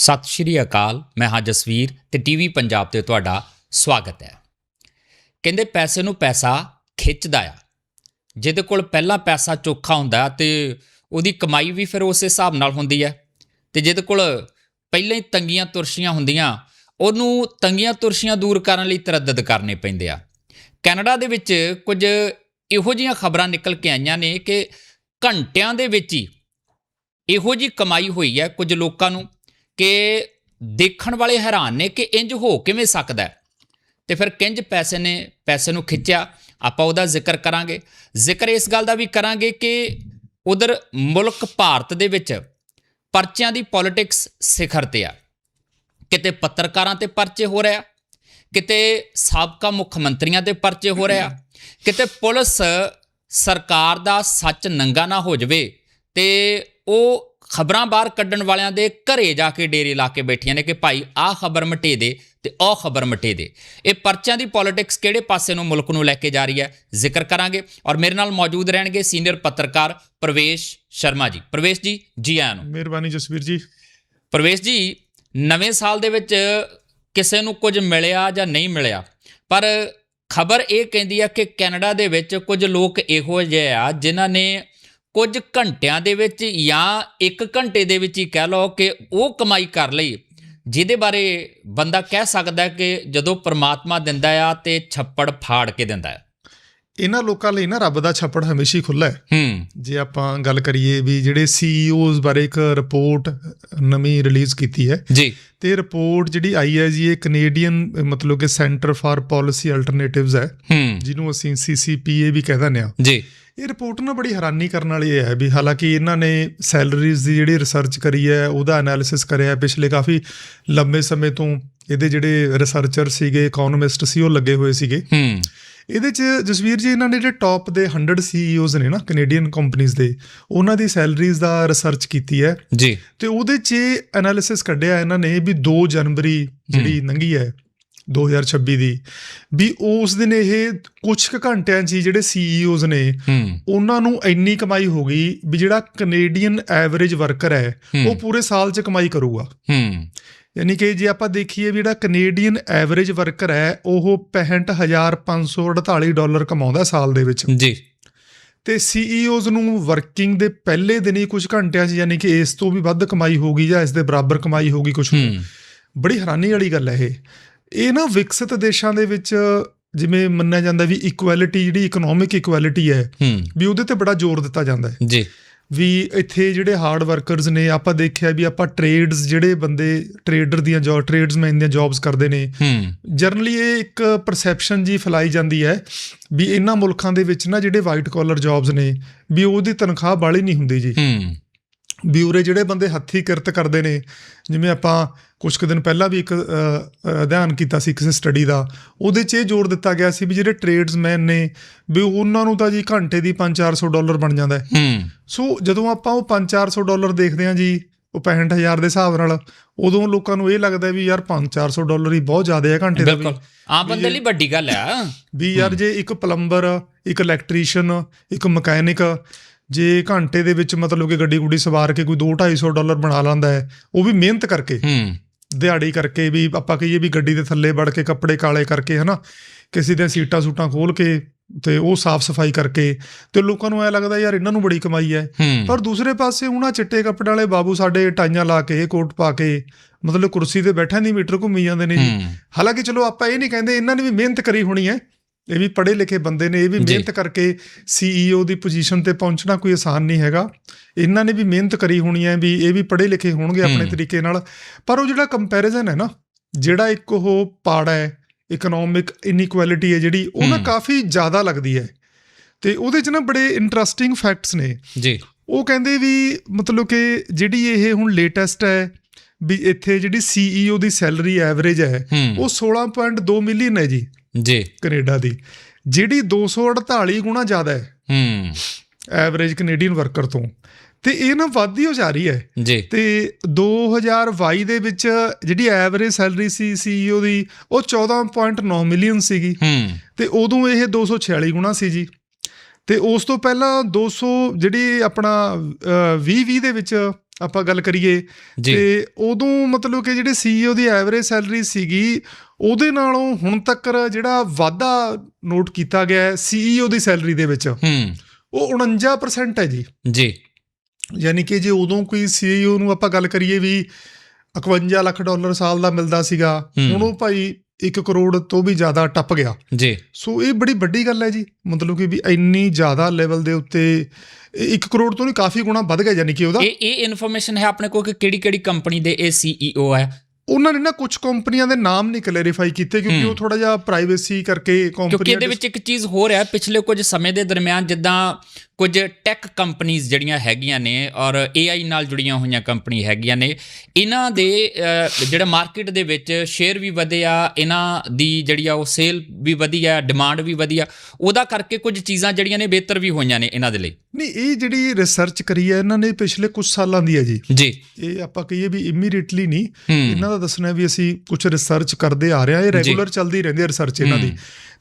ਸਤਿ ਸ਼੍ਰੀ ਅਕਾਲ, ਮੈਂ ਹਾਂ ਜਸਵੀਰ ਤੇ ਟੀਵੀ ਪੰਜਾਬ ਤੇ ਤੁਹਾਡਾ ਸਵਾਗਤ ਹੈ। ਕਹਿੰਦੇ ਪੈਸੇ ਨੂੰ ਪੈਸਾ ਖਿੱਚਦਾ ਆ। ਜਿਹਦੇ ਕੋਲ ਪਹਿਲਾਂ ਪੈਸਾ ਚੋਖਾ ਹੁੰਦਾ ਤੇ ਉਹਦੀ ਕਮਾਈ ਵੀ ਫਿਰ ਉਸ ਹਿਸਾਬ ਨਾਲ ਹੁੰਦੀ ਹੈ। ਤੇ ਜਿਹਦੇ ਕੋਲ ਪਹਿਲਾਂ ਹੀ ਤੰਗੀਆਂ ਤੁਰਸ਼ੀਆਂ ਹੁੰਦੀਆਂ, ਉਹਨੂੰ ਤੰਗੀਆਂ ਤੁਰਸ਼ੀਆਂ ਦੂਰ ਕਰਨ ਲਈ ਤਰੱਦਦ ਕਰਨੇ ਪੈਂਦੇ ਆ। ਕੈਨੇਡਾ ਦੇ ਵਿੱਚ ਕੁਝ ਇਹੋ ਜਿਹੀਆਂ ਖਬਰਾਂ ਨਿਕਲ ਕੇ ਆਈਆਂ ਨੇ ਕਿ ਘੰਟਿਆਂ ਦੇ ਵਿੱਚ ਹੀ ਇਹੋ ਜੀ ਕਮਾਈ ਹੋਈ ਹੈ ਕੁਝ ਲੋਕਾਂ ਨੂੰ। ਕਿ ਦੇਖਣ ਵਾਲੇ ਹੈਰਾਨ ਨੇ ਕਿ ਇੰਜ ਹੋ ਕਿਵੇਂ ਸਕਦਾ ਹੈ। ਤੇ ਫਿਰ ਕਿੰਜ ਪੈਸੇ ਨੇ, ਪੈਸੇ ਨੂੰ ਖਿੱਚਿਆ, ਆਪਾਂ ਉਹਦਾ ਜ਼ਿਕਰ ਕਰਾਂਗੇ। ਜ਼ਿਕਰ ਇਸ ਗੱਲ ਦਾ ਵੀ ਕਰਾਂਗੇ ਕਿ ਉਧਰ ਮੁਲਕ ਭਾਰਤ ਦੇ ਵਿੱਚ ਪਰਚਿਆਂ ਦੀ ਪੋਲਿਟਿਕਸ ਸਿਖਰ ਤੇ ਆ। ਕਿਤੇ ਪੱਤਰਕਾਰਾਂ ਤੇ ਪਰਚੇ ਹੋ ਰਿਹਾ, ਕਿਤੇ ਸਾਬਕਾ ਮੁੱਖ ਮੰਤਰੀਆਂ ਤੇ ਪਰਚੇ ਹੋ ਰਿਹਾ, ਕਿਤੇ ਪੁਲਿਸ ਸਰਕਾਰ ਦਾ ਸੱਚ ਨੰਗਾ ਨਾ ਹੋ ਜਾਵੇ ਤੇ ਉਹ ਖਬਰਾਂ ਬਾਹਰ ਕੱਢਣ ਵਾਲਿਆਂ ਦੇ ਘਰੇ ਜਾ ਕੇ ਡੇਰੇ ਲਾ ਕੇ ਬੈਠੀਆਂ ਨੇ ਕਿ ਭਾਈ ਆਹ ਖਬਰ ਮਟੇ ਦੇ ਤੇ ਉਹ ਖਬਰ ਮਟੇ ਦੇ। ਇਹ ਪਰਚਿਆਂ ਦੀ ਪੋਲਿਟਿਕਸ ਕਿਹੜੇ ਪਾਸੇ ਨੂੰ ਮੁਲਕ ਨੂੰ ਲੈ ਕੇ ਜਾ ਰਹੀ ਹੈ? ਜ਼ਿਕਰ ਕਰਾਂਗੇ ਔਰ ਮੇਰੇ ਨਾਲ ਮੌਜੂਦ ਰਹਿਣਗੇ ਸੀਨੀਅਰ ਪੱਤਰਕਾਰ ਪ੍ਰਵੇਸ਼ ਸ਼ਰਮਾ ਜੀ। ਪ੍ਰਵੇਸ਼ ਜੀ ਜੀ ਆਇਆਂ ਨੂੰ। ਮਿਹਰਬਾਨੀ ਜਸਵੀਰ ਜੀ। ਪ੍ਰਵੇਸ਼ ਜੀ ਨਵੇਂ ਸਾਲ ਦੇ ਵਿੱਚ ਕਿਸੇ ਨੂੰ ਕੁਝ ਮਿਲਿਆ ਜਾਂ ਨਹੀਂ ਮਿਲਿਆ? ਪਰ ਖਬਰ ਇਹ ਕਹਿੰਦੀ ਆ ਕਿ ਕੈਨੇਡਾ ਦੇ ਵਿੱਚ ਕੁਝ ਲੋਕ ਇਹੋ ਜਿਹੇ ਆ ਜਿਨ੍ਹਾਂ ਨੇ ਕੁਝ ਘੰਟਿਆਂ ਦੇ ਵਿੱਚ ਜਾਂ 1 ਘੰਟੇ ਦੇ ਵਿੱਚ ਹੀ ਕਹਿ ਲਓ ਕਿ ਉਹ ਕਮਾਈ ਕਰ ਲਈ ਜਿਹਦੇ ਬਾਰੇ ਬੰਦਾ ਕਹਿ ਸਕਦਾ ਕਿ ਜਦੋਂ ਪ੍ਰਮਾਤਮਾ ਦਿੰਦਾ ਆ ਤੇ ਛੱਪੜ ਫਾੜ ਕੇ ਦਿੰਦਾ ਹੈ ਇਹਨਾਂ ਲੋਕਾਂ ਲਈ ਨਾ ਰੱਬ ਦਾ ਛੱਪੜ ਹਮੇਸ਼ਾ ਹੀ ਖੁੱਲਾ ਹੈ। ਹੂੰ। ਜੇ ਆਪਾਂ ਗੱਲ ਕਰੀਏ ਵੀ ਜਿਹੜੇ ਸੀਈਓਜ਼ ਬਾਰੇ ਇੱਕ ਰਿਪੋਰਟ ਨਵੀਂ ਰਿਲੀਜ਼ ਕੀਤੀ ਹੈ ਜੀ। ਤੇ ਰਿਪੋਰਟ ਜਿਹੜੀ ਆਈ ਹੈ ਜੀ ਇਹ ਕੈਨੇਡੀਅਨ ਮਤਲਬ ਕਿ ਸੈਂਟਰ ਫਾਰ ਪਾਲਿਸੀ ਅਲਟਰਨੇਟਿਵਸ ਹੈ ਜਿਹਨੂੰ ਅਸੀਂ ਸੀਸੀਪੀਏ ਵੀ ਕਹਿ ਦਿੰਦੇ ਆ ਜੀ। ਇਹ ਰਿਪੋਰਟ ਨਾ ਬੜੀ ਹੈਰਾਨੀ ਕਰਨ ਵਾਲੀ ਹੈ ਵੀ ਹਾਲਾਂਕਿ ਇਹਨਾਂ ਨੇ ਸੈਲਰੀਜ਼ ਦੀ ਜਿਹੜੀ ਰਿਸਰਚ ਕਰੀ ਹੈ ਉਹਦਾ ਐਨਾਲਿਸਿਸ ਕਰਿਆ ਪਿਛਲੇ ਕਾਫੀ ਲੰਬੇ ਸਮੇਂ ਤੋਂ ਇਹਦੇ ਜਿਹੜੇ ਰਿਸਰਚਰ ਸੀਗੇ ਇਕਨੋਮਿਸਟ ਸੀ ਉਹ ਲੱਗੇ ਹੋਏ ਸੀਗੇ। ਹੂੰ। ਇਹਦੇ ਚ ਜਸਵੀਰ ਜੀ ਇਹਨਾਂ ਨੇ ਜਿਹੜੇ ਟੌਪ ਦੇ 100 ਸੀਈਓਜ਼ ਨੇ ਨਾ ਕੈਨੇਡੀਅਨ ਕੰਪਨੀਆਂ ਦੇ ਉਹਨਾਂ ਦੀ ਸੈਲਰੀਜ਼ ਦਾ ਰਿਸਰਚ ਕੀਤੀ ਹੈ। ਜੀ। ਤੇ ਉਹਦੇ ਚ ਐਨਾਲਿਸਿਸ ਕੱਢਿਆ ਇਹਨਾਂ ਨੇ ਵੀ 2 ਜਨਵਰੀ ਜਿਹੜੀ ਲੰਘੀ ਹੈ 2026 ਦੀ ਵੀ ਉਸ ਦਿਨ ਇਹ ਕੁਝ ਕੁ ਘੰਟਿਆਂ 'ਚ ਹੀ ਜਿਹੜੇ ਸੀਈਓਜ਼ ਨੇ ਹੂੰ। ਉਹਨਾਂ ਨੂੰ ਇੰਨੀ ਕਮਾਈ ਹੋ ਗਈ ਵੀ ਜਿਹੜਾ ਕੈਨੇਡੀਅਨ ਐਵਰੇਜ ਵਰਕਰ ਹੈ ਹੂੰ। ਉਹ ਪੂਰੇ ਸਾਲ 'ਚ ਕਮਾਈ ਕਰੂਗਾ। ਹੂੰ। ਯਾਨੀ ਕਿ ਜੇ ਆਪਾਂ ਦੇਖੀਏ ਵੀ ਜਿਹੜਾ ਕੈਨੇਡੀਅਨ ਐਵਰੇਜ ਵਰਕਰ ਹੈ ਉਹ 65548 ਡਾਲਰ ਕਮਾਉਂਦਾ ਸਾਲ ਦੇ ਵਿੱਚ। ਜੀ। ਤੇ ਸੀਈਓਜ਼ ਨੂੰ ਵਰਕਿੰਗ ਦੇ ਪਹਿਲੇ ਦਿਨ ਹੀ ਕੁਝ ਘੰਟਿਆਂ 'ਚ ਯਾਨੀ ਕਿ ਇਸ ਤੋਂ ਵੀ ਵੱਧ ਕਮਾਈ ਹੋਗੀ ਜਾਂ ਇਸ ਦੇ ਬਰਾਬਰ ਕਮਾਈ ਹੋਗੀ ਕੁਝ ਹੂੰ। ਬੜੀ ਹੈਰਾਨੀ ਵਾਲੀ ਗੱਲ ਹੈ ਇਹ। ਇਹ ਨਾ ਵਿਕਸਿਤ ਦੇਸ਼ਾਂ ਦੇ ਵਿੱਚ ਜਿਵੇਂ ਮੰਨਿਆ ਜਾਂਦਾ ਵੀ ਇਕੁਐਲਿਟੀ ਜਿਹੜੀ ਇਕਨੋਮਿਕ ਇਕੁਐਲਿਟੀ ਹੈ ਵੀ ਉਹਦੇ ਤੇ ਬੜਾ ਜ਼ੋਰ ਦਿੱਤਾ ਜਾਂਦਾ ਹੈ। ਜੀ। ਵੀ ਇੱਥੇ ਜਿਹੜੇ ਹਾਰਡ ਵਰਕਰਸ ਨੇ ਆਪਾਂ ਦੇਖਿਆ ਵੀ ਆਪਾਂ ਟ੍ਰੇਡਸ ਜਿਹੜੇ ਬੰਦੇ ਟ੍ਰੇਡਰ ਦੀਆਂ ਜੌਬ ਟ੍ਰੇਡਸਮੈਨ ਦੀਆਂ ਜੌਬਸ ਕਰਦੇ ਨੇ ਜਰਨਲੀ ਇਹ ਇੱਕ ਪਰਸੈਪਸ਼ਨ ਜੀ ਫੈਲਾਈ ਜਾਂਦੀ ਹੈ ਵੀ ਇਹਨਾਂ ਮੁਲਕਾਂ ਦੇ ਵਿੱਚ ਨਾ ਜਿਹੜੇ ਵਾਈਟ ਕਾਲਰ ਜੌਬਸ ਨੇ ਵੀ ਉਹਦੀ ਤਨਖਾਹ ਬਾਲੀ ਨਹੀਂ ਹੁੰਦੀ ਜੀ। ਵੀ ਉਰੇ ਜਿਹੜੇ ਬੰਦੇ ਹੱਥੀ ਕਿਰਤ ਕਰਦੇ ਨੇ ਜਿਵੇਂ ਆਪਾਂ ਕੁਝ ਕੁ ਦਿਨ ਪਹਿਲਾਂ ਵੀ ਇੱਕ ਅਧਿਐਨ ਕੀਤਾ ਸੀ ਕਿਸੇ ਸਟੱਡੀ ਦਾ ਉਹਦੇ 'ਚ ਇਹ ਜ਼ੋਰ ਦਿੱਤਾ ਗਿਆ ਸੀ ਵੀ ਜਿਹੜੇ ਟ੍ਰੇਡਸਮੈਨ ਨੇ ਵੀ ਉਹਨਾਂ ਨੂੰ ਤਾਂ ਜੀ ਘੰਟੇ ਦੀ 5-400 ਡਾਲਰ ਬਣ ਜਾਂਦਾ ਹੈ। ਹੂੰ। ਸੋ ਜਦੋਂ ਆਪਾਂ ਉਹ 5-400 ਡਾਲਰ ਦੇਖਦੇ ਹਾਂ ਜੀ ਉਹ 65000 ਦੇ ਹਿਸਾਬ ਨਾਲ ਉਦੋਂ ਲੋਕਾਂ ਨੂੰ ਇਹ ਲੱਗਦਾ ਵੀ ਯਾਰ 5-400 ਡਾਲਰ ਹੀ ਬਹੁਤ ਜ਼ਿਆਦਾ ਹੈ ਘੰਟੇ ਦਾ ਵੀ। ਬਿਲਕੁਲ। ਆਮ ਬੰਦੇ ਲਈ ਵੱਡੀ ਗੱਲ ਆ ਵੀ ਯਾਰ ਜੇ ਇੱਕ ਪਲੰਬਰ ਇੱਕ ਇਲੈਕਟ੍ਰੀਸ਼ੀਅਨ ਇੱਕ ਮਕੈਨਿਕ ਜੇ ਘੰਟੇ ਦੇ ਵਿੱਚ ਮਤਲਬ ਕਿ ਗੱਡੀ ਗੁੱਡੀ ਸਵਾਰ ਕੇ ਕੋਈ 2-250 ਡਾਲਰ ਬਣਾ ਲੈਂਦਾ ਹੈ ਉਹ ਵੀ ਮਿਹਨਤ ਕਰਕੇ। ਹੂੰ। ਦਿਹਾੜੀ ਕਰਕੇ ਵੀ ਆਪਾਂ ਕਹੀਏ ਵੀ ਗੱਡੀ ਦੇ ਥੱਲੇ ਵੜ ਕੇ ਕੱਪੜੇ ਕਾਲੇ ਕਰਕੇ ਹਨਾ? ਕਿਸੇ ਦੀਆਂ ਸੀਟਾਂ ਸੂਟਾਂ ਖੋਲ ਕੇ ਤੇ ਉਹ ਸਾਫ਼ ਸਫ਼ਾਈ ਕਰਕੇ ਤੇ ਲੋਕਾਂ ਨੂੰ ਐ ਲੱਗਦਾ ਯਾਰ ਇਹਨਾਂ ਨੂੰ ਬੜੀ ਕਮਾਈ ਹੈ। ਪਰ ਦੂਸਰੇ ਪਾਸੇ ਉਹਨਾਂ ਚਿੱਟੇ ਕੱਪੜੇ ਵਾਲੇ ਬਾਬੂ ਸਾਡੇ ਟਾਈਆਂ ਲਾ ਕੇ ਕੋਟ ਪਾ ਕੇ ਮਤਲਬ ਕੁਰਸੀ ਤੇ ਬੈਠਿਆਂ ਦੀ ਮੀਟਰ ਘੁੰਮੀ ਜਾਂਦੇ ਨੇ ਜੀ। ਹਾਲਾਂਕਿ ਚਲੋ ਆਪਾਂ ਇਹ ਨਹੀਂ ਕਹਿੰਦੇ ਇਹਨਾਂ ਨੇ ਵੀ ਮਿਹਨਤ ਕਰੀ ਹੋਣੀ ਹੈ। ਇਹ ਵੀ ਪੜ੍ਹੇ ਲਿਖੇ ਬੰਦੇ ਨੇ ਇਹ ਵੀ। ਮਿਹਨਤ ਕਰਕੇ ਸੀਈਓ ਦੀ ਪੋਜੀਸ਼ਨ ਤੇ ਪਹੁੰਚਣਾ ਕੋਈ ਆਸਾਨ ਨਹੀਂ ਹੈਗਾ। ਇਹਨਾਂ ਨੇ ਵੀ ਮਿਹਨਤ ਕਰੀ ਹੋਣੀ ਹੈ ਵੀ ਇਹ ਵੀ ਪੜ੍ਹੇ ਲਿਖੇ ਹੋਣਗੇ ਆਪਣੇ। ਤਰੀਕੇ ਨਾਲ। ਪਰ ਉਹ ਜਿਹੜਾ ਕੰਪੈਰੀਜ਼ਨ ਹੈ ਨਾ ਜਿਹੜਾ ਇੱਕ ਉਹ ਪਾੜਾ ਹੈ ਇਕਨੋਮਿਕ ਇਨਇਕੁਐਲਿਟੀ ਹੈ ਜਿਹੜੀ ਉਹ ਨਾ। ਕਾਫੀ ਜ਼ਿਆਦਾ ਲੱਗਦੀ ਹੈ। ਤੇ ਉਹਦੇ 'ਚ ਨਾ ਬੜੇ ਇੰਟਰਸਟਿੰਗ ਫੈਕਟਸ ਨੇ। ਜੀ। ਉਹ ਕਹਿੰਦੇ ਵੀ ਮਤਲਬ ਕਿ ਜਿਹੜੀ ਇਹ ਹੁਣ ਲੇਟੈਸਟ ਹੈ ਵੀ ਇੱਥੇ ਜਿਹੜੀ ਸੀਈਓ ਦੀ ਸੈਲਰੀ ਐਵਰੇਜ ਹੂੰ ਉਹ 16.2 ਮਿਲੀਅਨ ਹੈ ਜੀ। ਜੀ। ਕੈਨੇਡਾ ਦੀ ਜਿਹੜੀ 248 ਗੁਣਾ ਜ਼ਿਆਦਾ ਹੈ। ਹੂੰ। ਐਵਰੇਜ ਕੈਨੇਡੀਅਨ ਵਰਕਰ ਤੋਂ। ਤੇ ਇਹ ਨਾ ਵੱਧਦੀ ਹੋ ਜਾ ਰਹੀ ਹੈ। ਜੀ। ਤੇ 2022 ਦੇ ਵਿੱਚ ਜਿਹੜੀ ਐਵਰੇਜ ਸੈਲਰੀ ਸੀ ਸੀਈਓ ਦੀ ਉਹ 14.9 ਮਿਲੀਅਨ ਸੀਗੀ। ਹੂੰ। ਤੇ ਉਦੋਂ ਇਹ 246 ਗੁਣਾ ਸੀ ਜੀ। ਤੇ ਉਸ ਤੋਂ ਪਹਿਲਾਂ 200 ਜਿਹੜੀ ਆਪਣਾ 2020 ਦੇ ਵਿੱਚ ਆਪਾਂ ਗੱਲ ਕਰੀਏ ਤੇ ਉਦੋਂ ਮਤਲਬ ਕਿ ਜਿਹੜੇ ਸੀਈਓ ਦੀ ਐਵਰੇਜ ਸੈਲਰੀ ਸੀਗੀ ਉਹਦੇ ਨਾਲੋਂ ਹੁਣ ਤੱਕ ਜਿਹੜਾ ਵਾਧਾ ਨੋਟ ਕੀਤਾ ਗਿਆ ਹੈ ਸੀਈਓ ਦੀ ਸੈਲਰੀ ਦੇ ਵਿੱਚ ਹੂੰ। ਉਹ 49% ਹੈ ਜੀ। ਜੀ। ਯਾਨੀ ਕਿ ਜੇ ਉਦੋਂ ਕੋਈ ਸੀਈਓ ਨੂੰ ਆਪਾਂ ਗੱਲ ਕਰੀਏ ਵੀ 51 ਲੱਖ ਡਾਲਰ ਸਾਲ ਦਾ ਮਿਲਦਾ ਸੀਗਾ। ਹੁਣ ਉਹ ਭਾਈ 1 ਕਰੋੜ ਤੋਂ ਵੀ ਜ਼ਿਆਦਾ ਟੱਪ ਗਿਆ। ਜੀ। ਸੋ ਇਹ ਬੜੀ ਵੱਡੀ ਗੱਲ ਹੈ ਜੀ। ਮਤਲਬ ਕਿ ਵੀ ਇੰਨੀ ਜ਼ਿਆਦਾ ਲੈਵਲ ਦੇ ਉੱਤੇ 1 ਕਰੋੜ ਤੋਂ ਨਹੀਂ ਕਾਫੀ ਗੁਣਾ ਵੱਧ ਗਿਆ ਯਾਨੀ ਕਿ ਉਹਦਾ। ਇਹ ਇਹ ਇਨਫੋਰਮੇਸ਼ਨ ਹੈ ਆਪਣੇ ਕੋਲ ਕਿ ਕਿਹੜੀ ਕਿਹੜੀ ਕੰਪਨੀ ਦੇ ਇਹ ਸੀਈਓ ਹੈ। ਉਹਨਾਂ ਨੇ ਨਾ ਕੁਝ ਕੰਪਨੀਆਂ ਦੇ ਨਾਮ ਨਹੀਂ ਕਲੈਰੀਫਾਈ ਕੀਤੇ ਕਿਉਂਕਿ। ਉਹ ਥੋੜਾ ਜਿਹਾ ਪ੍ਰਾਈਵੇਸੀ ਕਰਕੇ ਕਿਉਂਕਿ ਕੰਪਨੀਆਂ ਇਹਦੇ ਵਿੱਚ ਇੱਕ ਚੀਜ਼ ਹੋ ਰਿਹਾ ਪਿਛਲੇ ਕੁਝ ਸਮੇਂ ਦੇ ਦਰਮਿਆਨ ਜਿੱਦਾਂ ਕੁਝ ਟੈਕ ਕੰਪਨੀਆਂ ਜਿਹੜੀਆਂ ਹੈਗੀਆਂ ਨੇ ਔਰ AI ਨਾਲ ਜੁੜੀਆਂ ਹੋਈਆਂ ਕੰਪਨੀ ਹੈਗੀਆਂ ਨੇ ਇਹਨਾਂ ਦੇ ਜਿਹੜਾ ਮਾਰਕੀਟ ਦੇ ਵਿੱਚ ਸ਼ੇਅਰ ਵੀ ਵਧਿਆ ਇਹਨਾਂ ਦੀ ਜਿਹੜੀ ਆ ਉਹ ਸੇਲ ਵੀ ਵਧੀ ਆ ਡਿਮਾਂਡ ਵੀ ਵਧੀ ਆ ਉਹਦਾ ਕਰਕੇ ਕੁਝ ਚੀਜ਼ਾਂ ਜਿਹੜੀਆਂ ਨੇ ਬਿਹਤਰ ਵੀ ਹੋਈਆਂ ਨੇ ਇਹਨਾਂ ਦੇ ਲਈ ਨਹੀਂ ਇਹ ਜਿਹੜੀ ਰਿਸਰਚ ਕਰੀ ਹੈ ਇਹਨਾਂ ਨੇ ਪਿਛਲੇ ਕੁਝ ਸਾਲਾਂ ਦੀ ਹੈ ਜੀ। ਜੀ। ਇਹ ਆਪਾਂ ਕਹੀਏ ਵੀ ਇਮੀਡੀਏਟਲੀ ਨਹੀਂ। ਇਹਨਾਂ ਦਾ ਦੱਸਣਾ ਵੀ ਅਸੀਂ ਕੁਝ ਰਿਸਰਚ ਕਰਦੇ ਆ ਰਹੇ ਹਾਂ ਇਹ ਰੈਗੂਲਰ ਚੱਲਦੀ ਰਹਿੰਦੀ ਹੈ ਰਿਸਰਚ ਇਹਨਾਂ ਦੀ।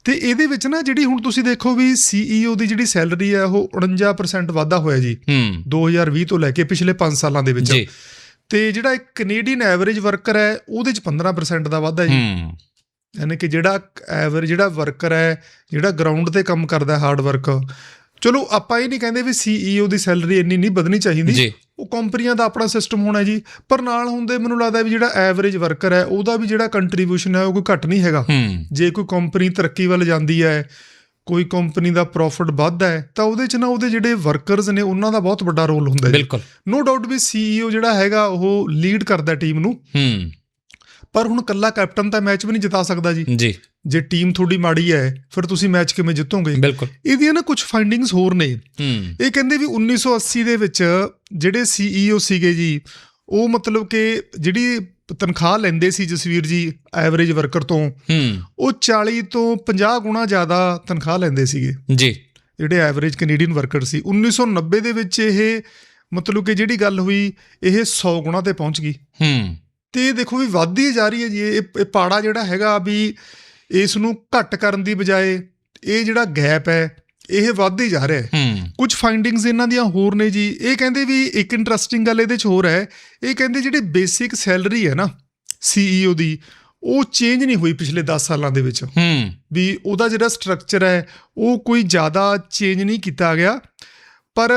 ਤੇ ਇਹਦੇ ਵਿੱਚ ਨਾ ਜਿਹੜੀ ਹੁਣ ਤੁਸੀਂ ਦੇਖੋ ਵੀ ਸੀਈਓ ਦੀ ਜਿਹੜੀ ਸੈਲਰੀ ਹੈ ਉਹ 49% ਵਾਧਾ ਹੋਇਆ ਜੀ। ਹੂੰ। 2020 ਤੋਂ ਲੈ ਕੇ ਪਿਛਲੇ 5 ਸਾਲਾਂ ਦੇ ਵਿੱਚ। ਤੇ ਜਿਹੜਾ ਇੱਕ ਕੈਨੇਡੀਅਨ ਐਵਰੇਜ ਵਰਕਰ ਹੈ ਉਹਦੇ ਚ 15% ਦਾ ਵਾਧਾ ਜੀ। ਯਾਨੀ ਕਿ ਜਿਹੜਾ ਐਵਰੇਜ ਜਿਹੜਾ ਵਰਕਰ ਹੈ ਜਿਹੜਾ ਗਰਾਊਂਡ ਤੇ ਕੰਮ ਕਰਦਾ ਹਾਰਡ ਵਰਕ ਚਲੋ ਆਪਾਂ ਇਹ ਨਹੀਂ ਕਹਿੰਦੇ ਵੀ ਸੀਈਓ ਦੀ ਸੈਲਰੀ ਇੰਨੀ ਨਹੀਂ ਵਧਣੀ ਚਾਹੀਦੀ। ਉਹ ਕੰਪਨੀਆਂ ਦਾ ਆਪਣਾ ਸਿਸਟਮ ਹੋਣਾ ਜੀ। ਪਰ ਨਾਲ ਹੁੰਦੇ ਮੈਨੂੰ ਲੱਗਦਾ ਵੀ ਜਿਹੜਾ ਐਵਰੇਜ ਵਰਕਰ ਹੈ ਉਹਦਾ ਵੀ ਜਿਹੜਾ ਕੰਟਰੀਬਿਊਸ਼ਨ ਹੈ ਉਹ ਕੋਈ ਘੱਟ ਨਹੀਂ ਹੈਗਾ। ਜੇ ਕੋਈ ਕੰਪਨੀ ਤਰੱਕੀ ਵੱਲ ਜਾਂਦੀ ਹੈ ਕੋਈ ਕੰਪਨੀ ਦਾ ਪ੍ਰੋਫਿਟ ਵੱਧਦਾ ਹੈ ਤਾਂ ਉਹਦੇ ਚ ਨਾ ਉਹਦੇ ਜਿਹੜੇ ਵਰਕਰਸ ਨੇ ਉਹਨਾਂ ਦਾ ਬਹੁਤ ਵੱਡਾ ਰੋਲ ਹੁੰਦਾ ਹੈ ਬਿਲਕੁਲ। ਨੋ ਡਾਊਟ ਵੀ ਸੀਈਓ ਜਿਹੜਾ ਹੈਗਾ ਉਹ ਲੀਡ ਕਰਦਾ ਟੀਮ ਨੂੰ। ਹੂੰ। ਪਰ ਹੁਣ ਕੱਲਾ ਕੈਪਟਨ ਤਾਂ ਮੈਚ ਵੀ ਨਹੀਂ ਜਿਤਾ ਸਕਦਾ ਜੀ। ਜੀ। ਜੇ ਟੀਮ ਤੁਹਾਡੀ ਮਾੜੀ ਹੈ ਫਿਰ ਤੁਸੀਂ ਮੈਚ ਕਿਵੇਂ ਜਿੱਤੋਗੇ? ਬਿਲਕੁਲ। ਇਹਦੀਆਂ ਨਾ ਕੁਝ ਫਾਈਂਡਿੰਗਸ ਹੋਰ ਨੇ। ਹੂੰ। ਇਹ ਕਹਿੰਦੇ ਵੀ 1980 ਦੇ ਵਿੱਚ ਜਿਹੜੇ ਸੀਈਓ ਸੀਗੇ ਜੀ ਉਹ ਮਤਲਬ ਕਿ ਜਿਹੜੀ ਤਨਖਾਹ ਲੈਂਦੇ ਸੀ ਜਸਵੀਰ ਜੀ ਐਵਰੇਜ ਵਰਕਰ ਤੋਂ ਹੂੰ। ਉਹ 40 ਤੋਂ 50 ਗੁਣਾ ਜ਼ਿਆਦਾ ਤਨਖਾਹ ਲੈਂਦੇ ਸੀਗੇ। ਜੀ। ਜਿਹੜੇ ਐਵਰੇਜ ਕੈਨੇਡੀਅਨ ਵਰਕਰ ਸੀ। 1990 ਦੇ ਵਿੱਚ ਇਹ ਮਤਲਬ ਕਿ ਜਿਹੜੀ ਗੱਲ ਹੋਈ ਇਹ 100 ਗੁਣਾ ਤੇ ਪਹੁੰਚ ਗਈ। ਹੂੰ। ਤੇ ਇਹ ਦੇਖੋ ਵੀ ਵੱਧਦੀ ਜਾ ਰਹੀ ਹੈ ਜੀ ਇਹ ਇਹ ਪਾੜਾ ਜਿਹੜਾ ਹੈਗਾ ਵੀ ਇਸ ਨੂੰ ਘੱਟ ਕਰਨ ਦੀ ਬਜਾਏ ਇਹ ਜਿਹੜਾ ਗੈਪ ਹੈ ਇਹ ਵੱਧਦੀ ਜਾ ਰਿਹਾ ਹੈ। ਹੂੰ। ਕੁਝ ਫਾਈਂਡਿੰਗਸ ਇਹਨਾਂ ਦੀਆਂ ਹੋਰ ਨੇ ਜੀ। ਇਹ ਕਹਿੰਦੇ ਵੀ ਇੱਕ ਇੰਟਰਸਟਿੰਗ ਗੱਲ ਇਹਦੇ 'ਚ ਹੋਰ ਹੈ ਇਹ ਕਹਿੰਦੇ ਜਿਹੜੀ ਬੇਸਿਕ ਸੈਲਰੀ ਹੈ ਨਾ ਸੀਈਓ ਦੀ ਉਹ ਚੇਂਜ ਨਹੀਂ ਹੋਈ ਪਿਛਲੇ 10 ਸਾਲਾਂ ਦੇ ਵਿੱਚ। ਹੂੰ। ਵੀ ਉਹਦਾ ਜਿਹੜਾ ਸਟਰਕਚਰ ਹੈ ਉਹ ਕੋਈ ਜ਼ਿਆਦਾ ਚੇਂਜ ਨਹੀਂ ਕੀਤਾ ਗਿਆ। ਪਰ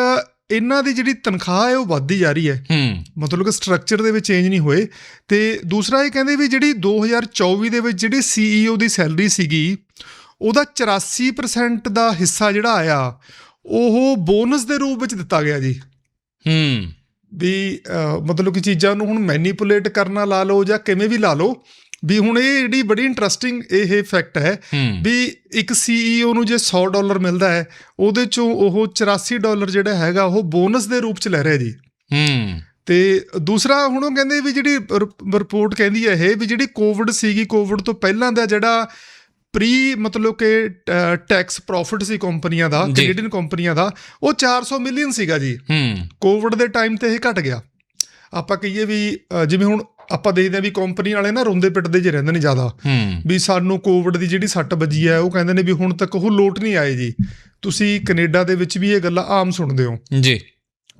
ਇਹਨਾਂ ਦੀ ਜਿਹੜੀ ਤਨਖਾਹ ਹੈ ਉਹ ਵੱਧਦੀ ਜਾ ਰਹੀ ਹੈ। ਮਤਲਬ ਕਿ ਸਟਰਕਚਰ ਦੇ ਵਿੱਚ ਚੇਂਜ ਨਹੀਂ ਹੋਏ। ਤੇ ਦੂਸਰਾ ਇਹ ਕਹਿੰਦੇ ਵੀ ਜਿਹੜੀ 2024 ਦੇ ਵਿੱਚ ਜਿਹੜੀ ਸੀਈਓ ਦੀ ਸੈਲਰੀ ਸੀਗੀ ਉਹਦਾ 84% ਦਾ ਹਿੱਸਾ ਜਿਹੜਾ ਆਇਆ ਉਹ ਬੋਨਸ ਦੇ ਰੂਪ ਵਿੱਚ ਦਿੱਤਾ ਗਿਆ ਜੀ। ਹੂੰ। ਵੀ ਮਤਲਬ ਕਿ ਚੀਜ਼ਾਂ ਨੂੰ ਹੁਣ ਮੈਨੀਪੂਲੇਟ ਕਰਨਾ ਲਾ ਲਓ ਜਾਂ ਕਿਵੇਂ ਵੀ ਲਾ ਲਓ ਵੀ ਹੁਣ ਇਹ ਜਿਹੜੀ ਬੜੀ ਇੰਟਰਸਟਿੰਗ ਇਹ ਫੈਕਟ ਹੈ ਵੀ ਇੱਕ ਸੀਈਓ ਨੂੰ ਜੇ 100 ਡਾਲਰ ਮਿਲਦਾ ਹੈ ਉਹਦੇ ਚੋਂ ਉਹ 84 ਡਾਲਰ ਜਿਹੜਾ ਹੈਗਾ ਉਹ ਬੋਨਸ ਦੇ ਰੂਪ ਚ ਲੈ ਰਿਹਾ ਜੀ। ਹੂੰ। ਤੇ ਦੂਸਰਾ ਹੁਣ ਉਹ ਕਹਿੰਦੇ ਵੀ ਜਿਹੜੀ ਰਿਪੋਰਟ ਕਹਿੰਦੀ ਹੈ ਇਹ ਵੀ ਜਿਹੜੀ ਕੋਵਿਡ ਸੀਗੀ ਕੋਵਿਡ ਤੋਂ ਪਹਿਲਾਂ ਦਾ ਜਿਹੜਾ ਪ੍ਰੀ ਮਤਲਬ ਕਿ ਟੈਕਸ ਪ੍ਰੋਫਿਟ ਸੀ ਕੰਪਨੀਆਂ ਦਾ। ਕੈਨੇਡੀਅਨ ਕੰਪਨੀਆਂ ਦਾ ਉਹ 400 ਮਿਲੀਅਨ ਸੀਗਾ ਜੀ। ਹੂੰ। ਕੋਵਿਡ ਦੇ ਟਾਈਮ ਤੇ ਇਹ ਘਟ ਗਿਆ। ਆਪਾਂ ਕਹੀਏ ਵੀ ਜਿਵੇਂ ਹੁਣ ਆਪਾਂ ਦੇਖਦੇ ਆ ਵੀ ਕੰਪਨੀ ਵਾਲੇ ਨਾ ਰੋਂਦੇ ਪਿੱਟਦੇ ਜੇ ਰਹਿੰਦੇ ਨੇ ਜ਼ਿਆਦਾ। ਵੀ ਸਾਨੂੰ ਕੋਵਿਡ ਦੀ ਜਿਹੜੀ ਸੱਟ ਵੱਜੀ ਹੈ ਉਹ ਕਹਿੰਦੇ ਨੇ ਵੀ ਹੁਣ ਤੱਕ ਉਹ ਲੋਟ ਨਹੀਂ ਆਏ ਜੀ। ਤੁਸੀਂ ਕੈਨੇਡਾ ਦੇ ਵਿੱਚ ਵੀ ਇਹ ਗੱਲਾਂ ਆਮ ਸੁਣਦੇ ਹੋ। ਜੀ।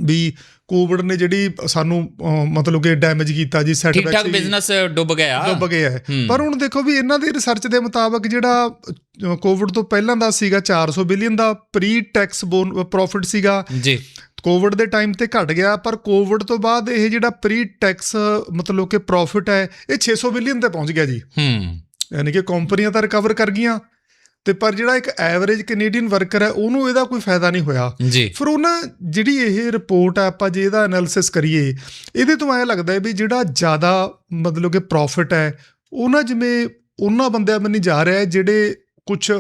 ਵੀ ਕੋਵਿਡ ਨੇ ਜਿਹੜੀ ਸਾਨੂੰ ਮਤਲਬ ਕਿ ਡੈਮੇਜ ਕੀਤਾ ਜੀ ਠੀਕ ਸੈਟਬੈਕ ਠਾਕ ਬਿਜ਼ਨਸ ਡੁੱਬ ਗਿਆ। ਡੁੱਬ ਗਿਆ। ਪਰ ਹੁਣ ਦੇਖੋ ਵੀ ਇਹਨਾਂ ਦੀ ਰਿਸਰਚ ਦੇ ਮੁਤਾਬਕ ਜਿਹੜਾ ਕੋਵਿਡ ਤੋਂ ਪਹਿਲਾਂ ਦਾ ਸੀਗਾ 400 ਬਿਲੀਅਨ ਦਾ ਪ੍ਰੀ ਟੈਕਸ ਪ੍ਰੋਫਿਟ ਸੀਗਾ। ਜੀ। ਕੋਵਿਡ ਦੇ ਟਾਈਮ ਤੇ ਘਟ ਗਿਆ ਪਰ ਕੋਵਿਡ ਤੋਂ ਬਾਅਦ ਇਹ ਜਿਹੜਾ ਪ੍ਰੀ ਟੈਕਸ ਮਤਲਬ ਕਿ ਪ੍ਰੋਫਿਟ ਹੈ ਇਹ 600 ਬਿਲੀਅਨ ਤੇ ਪਹੁੰਚ ਗਿਆ ਜੀ। ਹੂੰ। ਯਾਨੀ ਕਿ ਕੰਪਨੀਆਂ ਤਾਂ ਰਿਕਵਰ ਕਰ ਗਈਆਂ। ਤੇ ਪਰ ਜਿਹੜਾ ਇੱਕ ਐਵਰੇਜ ਕੈਨੇਡੀਅਨ ਵਰਕਰ ਹੈ ਉਹਨੂੰ ਇਹਦਾ ਕੋਈ ਫਾਇਦਾ ਨਹੀਂ ਹੋਇਆ। ਫਿਰ ਉਹ ਨਾ ਜਿਹੜੀ ਇਹ ਰਿਪੋਰਟ ਆ ਆਪਾਂ ਜੇ ਇਹਦਾ ਐਨਾਲਿਸਿਸ ਕਰੀਏ ਇਹਦੇ ਤੋਂ ਐ ਲੱਗਦਾ ਹੈ ਵੀ ਜਿਹੜਾ ਜ਼ਿਆਦਾ ਮਤਲਬ ਕਿ ਪ੍ਰੋਫਿਟ ਹੈ ਉਹ ਨਾ ਜਿਵੇਂ ਉਹਨਾਂ ਬੰਦਿਆਂ ਬੰਨੀ ਜਾ ਰਿਹਾ ਹੈ ਜਿਹੜੇ ਕੁਝ